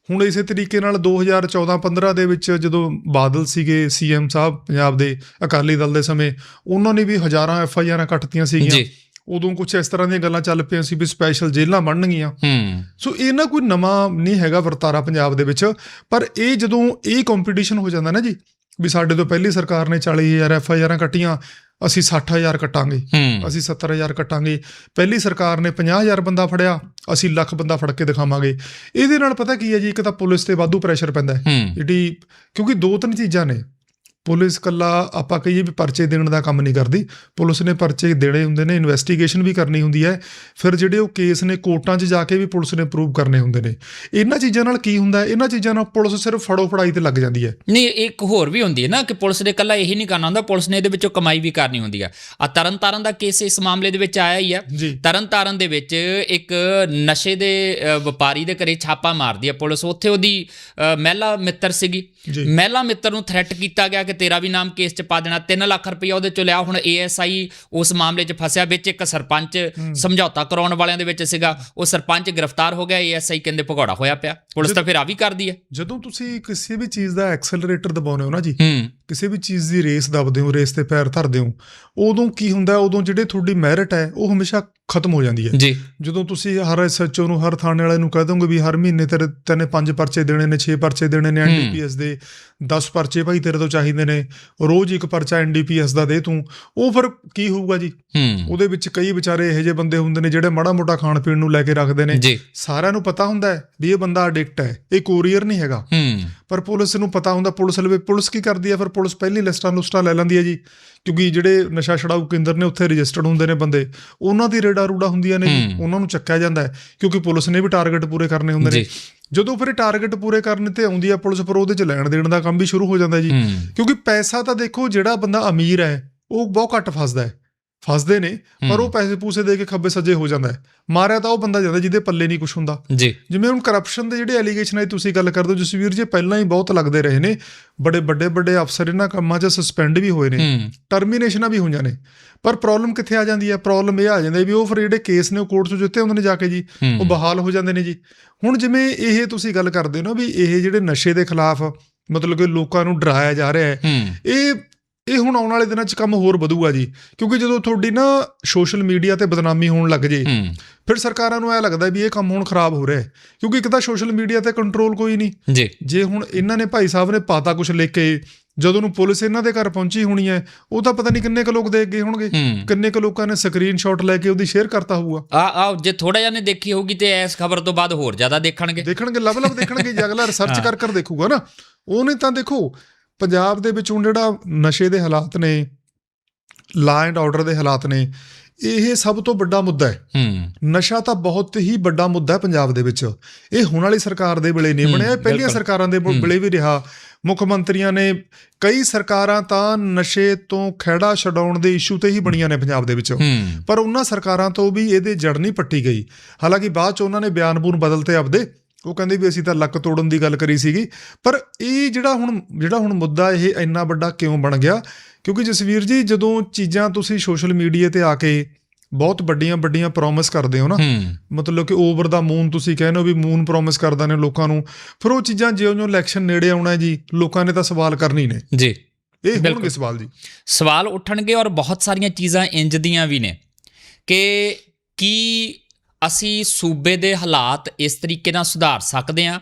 ਹੁਣ ਇਸੇ ਤਰੀਕੇ ਨਾਲ 2014-15 ਦੇ ਵਿੱਚ ਜਦੋਂ ਬਾਦਲ ਸੀਗੇ ਸੀਐਮ ਸਾਹਿਬ ਪੰਜਾਬ ਦੇ ਅਕਾਲੀ ਦਲ ਦੇ ਸਮੇਂ ਉਹਨਾਂ ਨੇ ਵੀ ਹਜ਼ਾਰਾਂ ਐਫ ਆਈ ਆਰਾਂ ਕੱਟਤੀਆਂ ਸੀਗੀਆਂ। ਜੀ। ਉਦੋਂ ਕੁਝ ਇਸ ਤਰ੍ਹਾਂ ਦੀਆਂ ਗੱਲਾਂ ਚੱਲ ਪਈਆਂ ਸੀ ਵੀ ਸਪੈਸ਼ਲ ਜੇਲ੍ਹਾਂ ਬਣਨਗੀਆਂ। ਹੂੰ। ਸੋ ਇਹ ਨਾ ਕੋਈ ਨਵਾਂ ਨਹੀਂ ਹੈਗਾ ਵਰਤਾਰਾ ਪੰਜਾਬ ਦੇ ਵਿੱਚ ਪਰ ਇਹ ਜਦੋਂ ਇਹ ਕੰਪੀਟੀਸ਼ਨ ਹੋ ਜਾਂਦਾ ਨਾ ਜੀ ਵੀ ਸਾਡੇ ਤੋਂ ਪਹਿਲੀ ਸਰਕਾਰ ਨੇ 40000 ਐਫ ਆਈ ਆਰਾਂ ਕੱਟੀਆਂ ਅਸੀਂ 60000 ਕੱਟਾਂਗੇ। ਅਸੀਂ 70000 ਕੱਟਾਂਗੇ। ਪਹਿਲੀ ਸਰਕਾਰ ਨੇ 50000 ਬੰਦਾ ਫੜਿਆ ਅਸੀਂ ਲੱਖ ਬੰਦਾ ਫੜ ਕੇ ਦਿਖਾਵਾਂਗੇ। ਇਹਦੇ ਨਾਲ ਪਤਾ ਕੀ ਹੈ ਜੀ ਇੱਕ ਤਾਂ ਪੁਲਿਸ ਤੇ ਵਾਧੂ ਪ੍ਰੈਸ਼ਰ ਪੈਂਦਾ ਹੂੰ। ਜਿਹੜੀ ਕਿਉਂਕਿ ਦੋ ਤਿੰਨ ਚੀਜ਼ਾਂ ਨੇ। ਪੁਲਿਸ ਕੱਲਾ ਆਪਾਂ ਕਹੀਏ ਵੀ ਪਰਚੇ ਦੇਣ ਦਾ ਕੰਮ ਨਹੀਂ ਕਰਦੀ। ਪੁਲਿਸ ਨੇ ਪਰਚੇ ਦੇਣੇ ਹੁੰਦੇ ਨੇ ਇਨਵੈਸਟੀਗੇਸ਼ਨ ਵੀ ਕਰਨੀ ਹੁੰਦੀ ਹੈ। ਫਿਰ ਜਿਹੜੇ ਉਹ ਕੇਸ ਨੇ ਕੋਰਟਾਂ 'ਚ ਜਾ ਕੇ ਵੀ ਪੁਲਿਸ ਨੇ ਪ੍ਰੂਵ ਕਰਨੇ ਹੁੰਦੇ ਨੇ। ਇਹਨਾਂ ਚੀਜ਼ਾਂ ਨਾਲ ਕੀ ਹੁੰਦਾ? ਹੈ? ਇਹਨਾਂ ਚੀਜ਼ਾਂ ਨਾਲ ਪੁਲਿਸ ਸਿਰਫ ਫੜੋ ਫੜਾਈ ਤੇ ਲੱਗ ਜਾਂਦੀ ਹੈ। ਨਹੀਂ ਇੱਕ ਹੋਰ ਵੀ ਹੁੰਦੀ ਹੈ ਨਾ ਕਿ ਪੁਲਿਸ ਨੇ ਇਕੱਲਾ ਇਹੀ ਨਹੀਂ ਕਰਨਾ ਹੁੰਦਾ। ਪੁਲਿਸ ਨੇ ਇਹਦੇ ਵਿੱਚੋਂ ਕਮਾਈ ਵੀ ਕਰਨੀ ਹੁੰਦੀ ਆ। ਆ ਤਰਨਤਾਰਨ ਦਾ ਕੇਸ ਇਸ ਮਾਮਲੇ ਦੇ ਵਿੱਚ ਆਇਆ ਹੀ ਆ। ਜੀ। ਤਰਨਤਾਰਨ ਦੇ ਵਿੱਚ ਇੱਕ ਨਸ਼ੇ ਦੇ ਵਪਾਰੀ ਦੇ ਘਰੇ ਛਾਪਾ ਮਾਰਦੀ ਹੈ ਪੁਲਿਸ। ਉੱਥੇ ਉਹਦੀ ਮਹਿਲਾ ਮਿੱਤਰ ਸੀਗੀ। ਮਹਿਲਾ ਮਿੱਤਰ ਨੂੰ ਥ੍ਰੈਟ ਕੀਤਾ ਗਿਆ ਕਿ ਤੇਰਾ ਵੀ ਨਾਮ ਕੇਸ 'ਚ ਪਾ ਦੇਣਾ। 3 ਲੱਖ ਰੁਪਇਆ ਉਹਦੇ 'ਚੋਂ ਲਿਆ ਹੁਣ ਏਐਸਆਈ ਉਸ ਮਾਮਲੇ 'ਚ ਫਸਿਆ ਵਿੱਚ ਇੱਕ ਸਰਪੰਚ ਸਮਝੌਤਾ ਕਰਾਉਣ ਵਾਲਿਆਂ ਦੇ ਵਿੱਚ ਸੀਗਾ। ਉਹ ਸਰਪੰਚ ਗ੍ਰਿਫਤਾਰ ਹੋ ਗਿਆ ਏਐਸਆਈ ਕਹਿੰਦੇ ਭਗੌੜਾ ਹੋਇਆ ਪਿਆ। ਪੁਲਿਸ ਤਾਂ ਫਿਰ ਆ ਵੀ ਕਰਦੀ ਹੈ। ਜਦੋਂ ਤੁਸੀਂ ਕਿਸੇ ਵੀ ਚੀਜ਼ ਦਾ ਐਕਸਲਰੇਟਰ ਦਬਾਉਂਦੇ ਹੋ ਨਾ ਜੀ ਹੂੰ। ਕਿਸੇ ਵੀ ਚੀਜ਼ ਦੀ ਰੇਸ ਦਬਦੇ ਹੋ ਰੇਸ ਤੇ ਪੈਰ ਧਰਦੇ ਹੋ ਉਦੋਂ ਕੀ ਹੁੰਦਾ? ਉਦੋਂ ਜਿਹੜੇ ਤੁਹਾਡੀ ਮੈਰਿਟ ਹੈ ਉਹ ਹਮੇਸ਼ਾ ਖਤਮ ਹੋ ਜਾਂਦੀ ਹੈ। ਜੀ। ਜਦੋਂ ਤੁਸੀਂ ਹਰ ਐਸਐਚਓ ਨੂੰ ਹਰ ਥਾਣੇ ਵਾਲੇ ਨੂੰ ਕਹਿ ਦੋਗੇ ਵੀ ਹਰ ਮਹੀਨੇ ਤੇਰੇ ਤੈਨੇ ਪੰਜ ਪਰਚੇ ਦੇਣੇ ਨੇ 6 ਪਰਚੇ ਦੇਣੇ ਨੇ। ਐਨਡੀਪੀਐਸ ਦੇ 10 ਪਰਚੇ ਭਾਈ ਤੇਰੇ ਤੋਂ ਚਾਹੀਦੇ ਨੇ ਰੋਜ਼ ਇੱਕ ਪਰਚਾ ਐਨਡੀਪੀਐਸ ਦਾ ਦੇ ਤੂੰ ਉਹ ਫਿਰ ਕੀ ਹੋਊਗਾ ਜੀ? ਉਹਦੇ ਵਿੱਚ ਕਈ ਵਿਚਾਰੇ ਇਹੋ ਜਿਹੇ ਬੰਦੇ ਹੁੰਦੇ ਨੇ ਜਿਹੜੇ ਮਾੜਾ ਮੋਟਾ ਖਾਣ ਪੀਣ ਨੂੰ ਲੈ ਕੇ ਰੱਖਦੇ ਨੇ। ਸਾਰਿਆਂ ਨੂੰ ਪਤਾ ਹੁੰਦਾ ਹੈ ਵੀ ਇਹ ਬੰਦਾ ਐਡਿਕਟ ਹੈ ਇਹ ਕੋਰੀਅਰ ਨਹੀਂ ਹੈਗਾ। ਪਰ ਪੁਲਿਸ ਨੂੰ ਪਤਾ ਹੁੰਦਾ ਪੁਲਿਸ ਲਵੇ ਪੁਲਿਸ ਕੀ ਕਰਦੀ ਹੈ ਫਿਰ ਪੁਲਿਸ ਪਹਿਲੀ ਲਿਸਟਾਂ ਲੁਸਟਾਂ ਲੈ ਲੈਂਦੀ ਹੈ ਜੀ। ਕਿਉਂਕਿ ਜਿਹੜੇ ਨਸ਼ਾ ਛਡਾਊ ਕੇਂਦਰ ਨੇ ਉੱਥੇ ਰਜਿਸਟਰਡ ਹੁੰਦੇ ਨੇ ਬੰਦੇ ਉਹਨਾਂ ਦੀ ਰੇਡਾ ਰੂਡਾ ਹੁੰਦੀਆਂ ਨੇ ਜੀ। ਉਹਨਾਂ ਨੂੰ ਚੱਕਿਆ ਜਾਂਦਾ ਹੈ ਕਿਉਂਕਿ ਪੁਲਿਸ ਨੇ ਵੀ ਟਾਰਗੇਟ ਪੂਰੇ ਕਰਨੇ ਹੁੰਦੇ ਨੇ। ਜਦੋਂ ਫਿਰ ਟਾਰਗੇਟ ਪੂਰੇ ਕਰਨ ਤੇ ਆਉਂਦੀ ਹੈ ਪੁਲਿਸ ਪਰ ਉਹਦੇ ਚ ਲੈਣ ਦੇਣ ਦਾ ਕੰਮ ਵੀ ਸ਼ੁਰੂ ਹੋ ਜਾਂਦਾ ਜੀ। ਕਿਉਂਕਿ ਪੈਸਾ ਤਾਂ ਦੇਖੋ ਜਿਹੜਾ ਬੰਦਾ ਅਮੀਰ ਹੈ ਉਹ ਬਹੁਤ ਘੱਟ ਫਸਦਾ ਹੈ। ਫਸਦੇ ਨੇ ਪਰ ਉਹ ਪੈਸੇ ਪੂਸੇ ਦੇ ਕੇ ਖੱਬੇ ਸੱਜੇ ਹੋ ਜਾਂਦਾ ਹੈ। ਮਾਰਿਆ ਤਾਂ ਉਹ ਬੰਦਾ ਜਾਂਦਾ ਜਿਹਦੇ ਪੱਲੇ ਨਹੀਂ ਕੁਝ ਹੁੰਦਾ। ਜੀ। ਜਿਵੇਂ ਹੁਣ ਕਰਪਸ਼ਨ ਦੇ ਜਿਹੜੇ ਐਲੀਗੇਸ਼ਨ ਹੈ ਤੁਸੀਂ ਗੱਲ ਕਰਦੇ ਹੋ ਜਸਵੀਰ ਜੀ ਪਹਿਲਾਂ ਹੀ ਬਹੁਤ ਲੱਗਦੇ ਰਹੇ ਨੇ। ਬੜੇ ਵੱਡੇ ਵੱਡੇ ਅਫਸਰ ਇਹਨਾਂ ਕੰਮਾਂ 'ਚ ਸਸਪੈਂਡ ਵੀ ਹੋਏ ਨੇ। ਹੂੰ। ਟਰਮੀਨੇਸ਼ਨਾਂ ਵੀ ਹੋਈਆਂ ਨੇ। ਪਰ ਪ੍ਰੋਬਲਮ ਕਿੱਥੇ ਆ ਜਾਂਦੀ ਹੈ? ਪ੍ਰੋਬਲਮ ਇਹ ਆ ਜਾਂਦਾ ਵੀ ਉਹ ਫਿਰ ਜਿਹੜੇ ਕੇਸ ਨੇ ਉਹ ਕੋਰਟ 'ਚ ਜਿੱਤੇ ਹੁੰਦੇ ਨੇ ਜਾ ਕੇ ਜੀ। ਉਹ ਹੂੰ ਬਹਾਲ ਹੋ ਜਾਂਦੇ ਨੇ ਜੀ। ਹੁਣ ਜਿਵੇਂ ਇਹ ਤੁਸੀਂ ਗੱਲ ਕਰਦੇ ਹੋ ਨਾ ਵੀ ਇਹ ਜਿਹੜੇ ਨਸ਼ੇ ਦੇ ਖਿਲਾਫ ਮਤਲਬ ਕਿ ਲੋਕਾਂ ਨੂੰ ਡਰਾਇਆ ਜਾ ਰਿਹਾ ਹੈ ਹੂੰ। ਇਹ ਇਹ ਹੁਣ ਆਉਣ ਵਾਲੇ ਦਿਨਾਂ 'ਚ ਕੰਮ ਹੋਰ ਵਧੂਗਾ ਜੀ। ਕਿਉਂਕਿ ਜਦੋਂ ਤੁਹਾਡੀ ਨਾ ਸੋਸ਼ਲ ਮੀਡੀਆ ਤੇ ਬਦਨਾਮੀ ਹੋਣ ਲੱਗ ਜੇ ਫਿਰ ਸਰਕਾਰਾਂ ਨੂੰ ਐ ਲੱਗਦਾ ਵੀ ਇਹ ਕੰਮ ਹੁਣ ਖਰਾਬ ਹੋ ਰਿਹਾ ਕਿਉਂਕਿ ਇੱਕ ਤਾਂ ਸੋਸ਼ਲ ਮੀਡੀਆ ਤੇ ਕੰਟਰੋਲ ਕੋਈ ਨਹੀਂ। ਜੀ। ਜੇ ਹੁਣ ਇਹਨਾਂ ਨੇ ਭਾਈ ਸਾਹਿਬ ਨੇ ਪਾਤਾ ਕੁਝ ਲਿਖ ਕੇ ਜਦੋਂ ਨੂੰ ਪੁਲਿਸ ਇਹਨਾਂ ਦੇ ਘਰ ਪਹੁੰਚੀ ਹੋਣੀ ਹੈ ਉਹ ਤਾਂ ਪਤਾ ਨਹੀਂ ਕਿੰਨੇ ਕੁ ਲੋਕ ਦੇਖ ਗਏ ਹੋਣਗੇ। ਕਿੰਨੇ ਕੁ ਲੋਕਾਂ ਨੇ ਸਕਰੀਨਸ਼ਾਟ ਲੈ ਕੇ ਉਹਦੀ ਸ਼ੇਅਰ ਕਰਤਾ ਹੋਊਗਾ। ਆ ਆ ਜੇ ਥੋੜਾ ਜਿਹਾ ਨੇ ਦੇਖੀ ਹੋਊਗੀ ਤੇ ਇਸ ਖਬਰ ਤੋਂ ਬਾਅਦ ਹੋਰ ਜ਼ਿਆਦਾ ਦੇਖਣਗੇ। ਦੇਖਣਗੇ ਲਵ ਲਵ ਦੇਖਣਗੇ ਜੇ ਅਗਲਾ ਰਿਸਰਚ ਕਰ ਕਰ ਦੇਖੂਗਾ ਨਾ। ਉਹਨੇ ਤਾਂ ਦੇਖੋ ਪੰਜਾਬ ਦੇ ਵਿੱਚ ਹੁਣ ਜਿਹੜਾ ਨਸ਼ੇ ਦੇ ਹਾਲਾਤ ਨੇ ਲਾ ਐਂਡ ਆਰਡਰ ਦੇ ਹਾਲਾਤ ਨੇ ਇਹ ਸਭ ਤੋਂ ਵੱਡਾ ਮੁੱਦਾ ਹੈ। ਹੂੰ। ਨਸ਼ਾ ਤਾਂ ਬਹੁਤ ਹੀ ਵੱਡਾ ਮੁੱਦਾ ਹੈ ਪੰਜਾਬ ਦੇ ਵਿੱਚ। ਇਹ ਹੁਣ ਵਾਲੀ ਸਰਕਾਰ ਦੇ ਵੇਲੇ ਨਹੀਂ ਬਣਿਆ ਪਹਿਲੀਆਂ। ਸਰਕਾਰਾਂ ਦੇ। ਵੇਲੇ ਵੀ ਰਿਹਾ। ਮੁੱਖ ਮੰਤਰੀਆਂ ਨੇ ਕਈ ਸਰਕਾਰਾਂ ਤਾਂ ਨਸ਼ੇ ਤੋਂ ਖਹਿੜਾ ਛਡਾਉਣ ਦੇ ਇਸ਼ੂ ਤੇ ਹੀ ਬਣੀਆਂ ਨੇ ਪੰਜਾਬ ਦੇ ਵਿੱਚ। ਪਰ ਉਹਨਾਂ ਸਰਕਾਰਾਂ ਤੋਂ ਵੀ ਇਹਦੇ ਜੜ ਨਹੀਂ ਪੱਟੀ ਗਈ। ਹਾਲਾਂਕਿ ਬਾਅਦ ਚ ਉਹਨਾਂ ਨੇ ਬਿਆਨ-ਬੂਨ ਬਦਲਤੇ ਆਪਦੇ। ਉਹ ਕਹਿੰਦੇ ਵੀ ਅਸੀਂ ਤਾਂ ਲੱਕ ਤੋੜਨ ਦੀ ਗੱਲ ਕਰੀ ਸੀਗੀ। ਪਰ ਇਹ ਜਿਹੜਾ ਹੁਣ ਜਿਹੜਾ ਹੁਣ ਮੁੱਦਾ ਇਹ ਇੰਨਾ ਵੱਡਾ ਕਿਉਂ ਬਣ ਗਿਆ? ਕਿਉਂਕਿ ਜਸਵੀਰ ਜੀ ਜਦੋਂ ਚੀਜ਼ਾਂ ਤੁਸੀਂ ਸੋਸ਼ਲ ਮੀਡੀਆ ਤੇ ਆ ਕੇ ਬਹੁਤ ਵੱਡੀਆਂ ਵੱਡੀਆਂ ਪ੍ਰੋਮਿਸ ਕਰਦੇ ਹੋ ਨਾ ਮਤਲਬ ਕਿ ਓਵਰ ਦਾ ਮੂਨ ਤੁਸੀਂ ਕਹਿੰਦੇ ਹੋ ਵੀ ਮੂਨ ਪ੍ਰੋਮਿਸ ਕਰਦਾ ਨੇ ਲੋਕਾਂ ਨੂੰ ਫਿਰ ਉਹ ਚੀਜ਼ਾਂ ਜਿਉਂ-ਜਿਉਂ ਇਲੈਕਸ਼ਨ ਨੇੜੇ ਆਉਣਾ ਜੀ ਲੋਕਾਂ ਨੇ ਤਾਂ ਸਵਾਲ ਕਰਨੀ ਨੇ। ਜੀ। ਇਹ। ਹੋਣਗੇ ਸਵਾਲ ਜੀ। ਸਵਾਲ ਉੱਠਣਗੇ ਔਰ ਬਹੁਤ ਸਾਰੀਆਂ ਚੀਜ਼ਾਂ ਇੰਜ ਦੀਆਂ ਵੀ ਨੇ। ਕਿ ਕੀ ਅਸੀਂ ਸੂਬੇ ਦੇ ਹਾਲਾਤ ਇਸ ਤਰੀਕੇ ਨਾਲ ਸੁਧਾਰ ਸਕਦੇ ਹਾਂ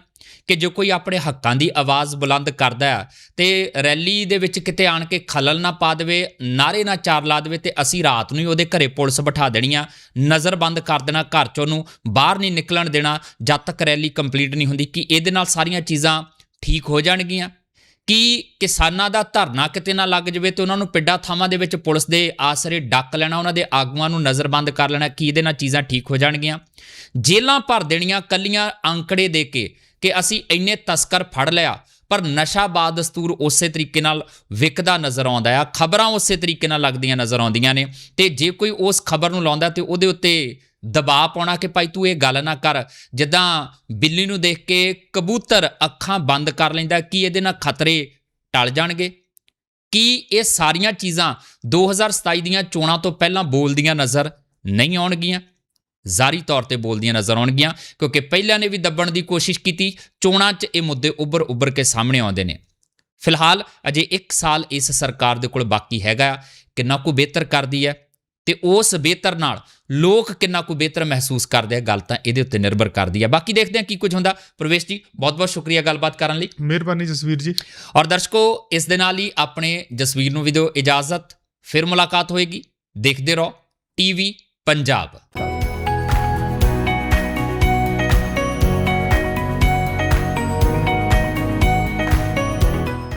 ਕਿ ਜੋ ਕੋਈ ਆਪਣੇ ਹੱਕਾਂ ਦੀ ਆਵਾਜ਼ ਬੁਲੰਦ ਕਰਦਾ ਹੈ ਤੇ ਰੈਲੀ ਦੇ ਵਿੱਚ ਕਿਤੇ ਆਣ ਕੇ ਖਲਲ ਨਾ ਪਾ ਦੇਵੇ ਨਾਰੇ ਨਾ ਚਾਰ ਲਾ ਦੇਵੇ ਤੇ ਅਸੀਂ ਰਾਤ ਨੂੰ ਹੀ ਉਹਦੇ ਘਰੇ ਪੁਲਿਸ ਬਿਠਾ ਦੇਣੀ ਆ। ਨਜ਼ਰਬੰਦ ਕਰ ਦੇਣਾ ਘਰ ਚੋਂ ਨੂੰ ਬਾਹਰ ਨਹੀਂ ਨਿਕਲਣ ਦੇਣਾ, ਜਦ ਤੱਕ ਰੈਲੀ ਕੰਪਲੀਟ ਨਹੀਂ ਹੁੰਦੀ ਕਿ ਇਹਦੇ ਨਾਲ ਸਾਰੀਆਂ ਚੀਜ਼ਾਂ ਠੀਕ ਹੋ ਜਾਣਗੀਆਂ। ਕਿ ਕਿਸਾਨਾਂ ਦਾ ਧਰਨਾ ਕਿਤੇ ਨਾ ਲੱਗ ਜਾਵੇ ਤੇ ਉਹਨਾਂ ਨੂੰ ਪਿੰਡਾਂ ਥਾਵਾਂ ਦੇ ਵਿੱਚ ਪੁਲਿਸ ਦੇ ਆਸਰੇ ਡੱਕ ਲੈਣਾ, ਉਹਨਾਂ ਦੇ ਆਗੂਆਂ ਨੂੰ ਨਜ਼ਰਬੰਦ ਕਰ ਲੈਣਾ, ਕੀ ਇਹਦੇ ਨਾਲ ਚੀਜ਼ਾਂ ਠੀਕ ਹੋ ਜਾਣਗੀਆਂ? ਜੇਲਾਂ ਭਰ ਦੇਣੀਆਂ, ਕੱਲੀਆਂ ਅੰਕੜੇ ਦੇ ਕੇ ਕਿ ਅਸੀਂ ਇੰਨੇ ਤਸਕਰ ਫੜ ਲਿਆ, ਪਰ ਨਸ਼ਾ ਬਾਦ ਦਸਤੂਰ ਉਸੇ ਤਰੀਕੇ ਨਾਲ ਵਿਕਦਾ ਨਜ਼ਰ ਆਉਂਦਾ ਆ, ਖਬਰਾਂ ਉਸੇ ਤਰੀਕੇ ਨਾਲ ਲੱਗਦੀਆਂ ਨਜ਼ਰ ਆਉਂਦੀਆਂ ਨੇ ਤੇ ਜੇ ਕੋਈ ਉਸ ਖਬਰ ਨੂੰ ਲਾਉਂਦਾ ਤੇ ਉਹਦੇ ਉੱਤੇ ਦਬਾਅ ਪਾਉਣਾ ਕਿ ਭਾਈ ਤੂੰ ਇਹ ਗੱਲ ਨਾ ਕਰ। ਜਿੱਦਾਂ ਬਿੱਲੀ ਨੂੰ ਦੇਖ ਕੇ ਕਬੂਤਰ ਅੱਖਾਂ ਬੰਦ ਕਰ ਲੈਂਦਾ, ਕੀ ਇਹਦੇ ਨਾਲ ਖਤਰੇ ਟਲ ਜਾਣਗੇ? ਕੀ ਇਹ ਸਾਰੀਆਂ ਚੀਜ਼ਾਂ 2027 ਦੀਆਂ ਚੋਣਾਂ ਤੋਂ ਪਹਿਲਾਂ ਬੋਲਦੀਆਂ ਨਜ਼ਰ ਨਹੀਂ ਆਉਣਗੀਆਂ? ਜ਼ਾਰੀ ਤੌਰ ਤੇ ਬੋਲਦੀਆਂ ਨਜ਼ਰ ਆਉਣਗੀਆਂ, ਕਿਉਂਕਿ ਪਹਿਲਾਂ ਨੇ ਵੀ ਦੱਬਣ ਦੀ ਕੋਸ਼ਿਸ਼ ਕੀਤੀ, ਚੋਣਾਂ 'ਚ ਇਹ ਮੁੱਦੇ ਉੱਭਰ ਉੱਭਰ ਕੇ ਸਾਹਮਣੇ ਆਉਂਦੇ ਨੇ। ਫਿਲਹਾਲ ਅਜੇ 1 ਸਾਲ ਇਸ ਸਰਕਾਰ ਦੇ ਕੋਲ ਬਾਕੀ ਹੈਗਾ, ਕਿੰਨਾ ਕੁ ਬਿਹਤਰ ਕਰਦੀ ਹੈ, ਤੇ ਉਸ ਬਿਹਤਰ ਨਾਲ ਲੋਕ ਕਿੰਨਾ ਕੁ ਬਿਹਤਰ ਮਹਿਸੂਸ ਕਰਦੇ ਆ ਗੱਲ ਤਾਂ ਇਹਦੇ ਉੱਤੇ ਨਿਰਭਰ ਕਰਦੀ ਹੈ ਬਾਕੀ ਦੇਖਦੇ ਹਾਂ ਕੀ ਕੁਝ ਹੁੰਦਾ। ਪ੍ਰਵੇਸ਼ ਜੀ ਬਹੁਤ ਬਹੁਤ ਸ਼ੁਕਰੀਆ ਗੱਲਬਾਤ ਕਰਨ ਲਈ। ਮਿਹਰਬਾਨੀ ਜਸਵੀਰ ਜੀ। ਔਰ ਦਰਸ਼ਕੋ ਇਸ ਦੇ ਨਾਲ ਹੀ ਆਪਣੇ ਜਸਵੀਰ ਨੂੰ ਵੀ ਦਿਓ ਇਜਾਜ਼ਤ। ਫਿਰ ਮੁਲਾਕਾਤ ਹੋਏਗੀ। ਦੇਖਦੇ ਰਹੋ। ਟੀਵੀ ਪੰਜਾਬ।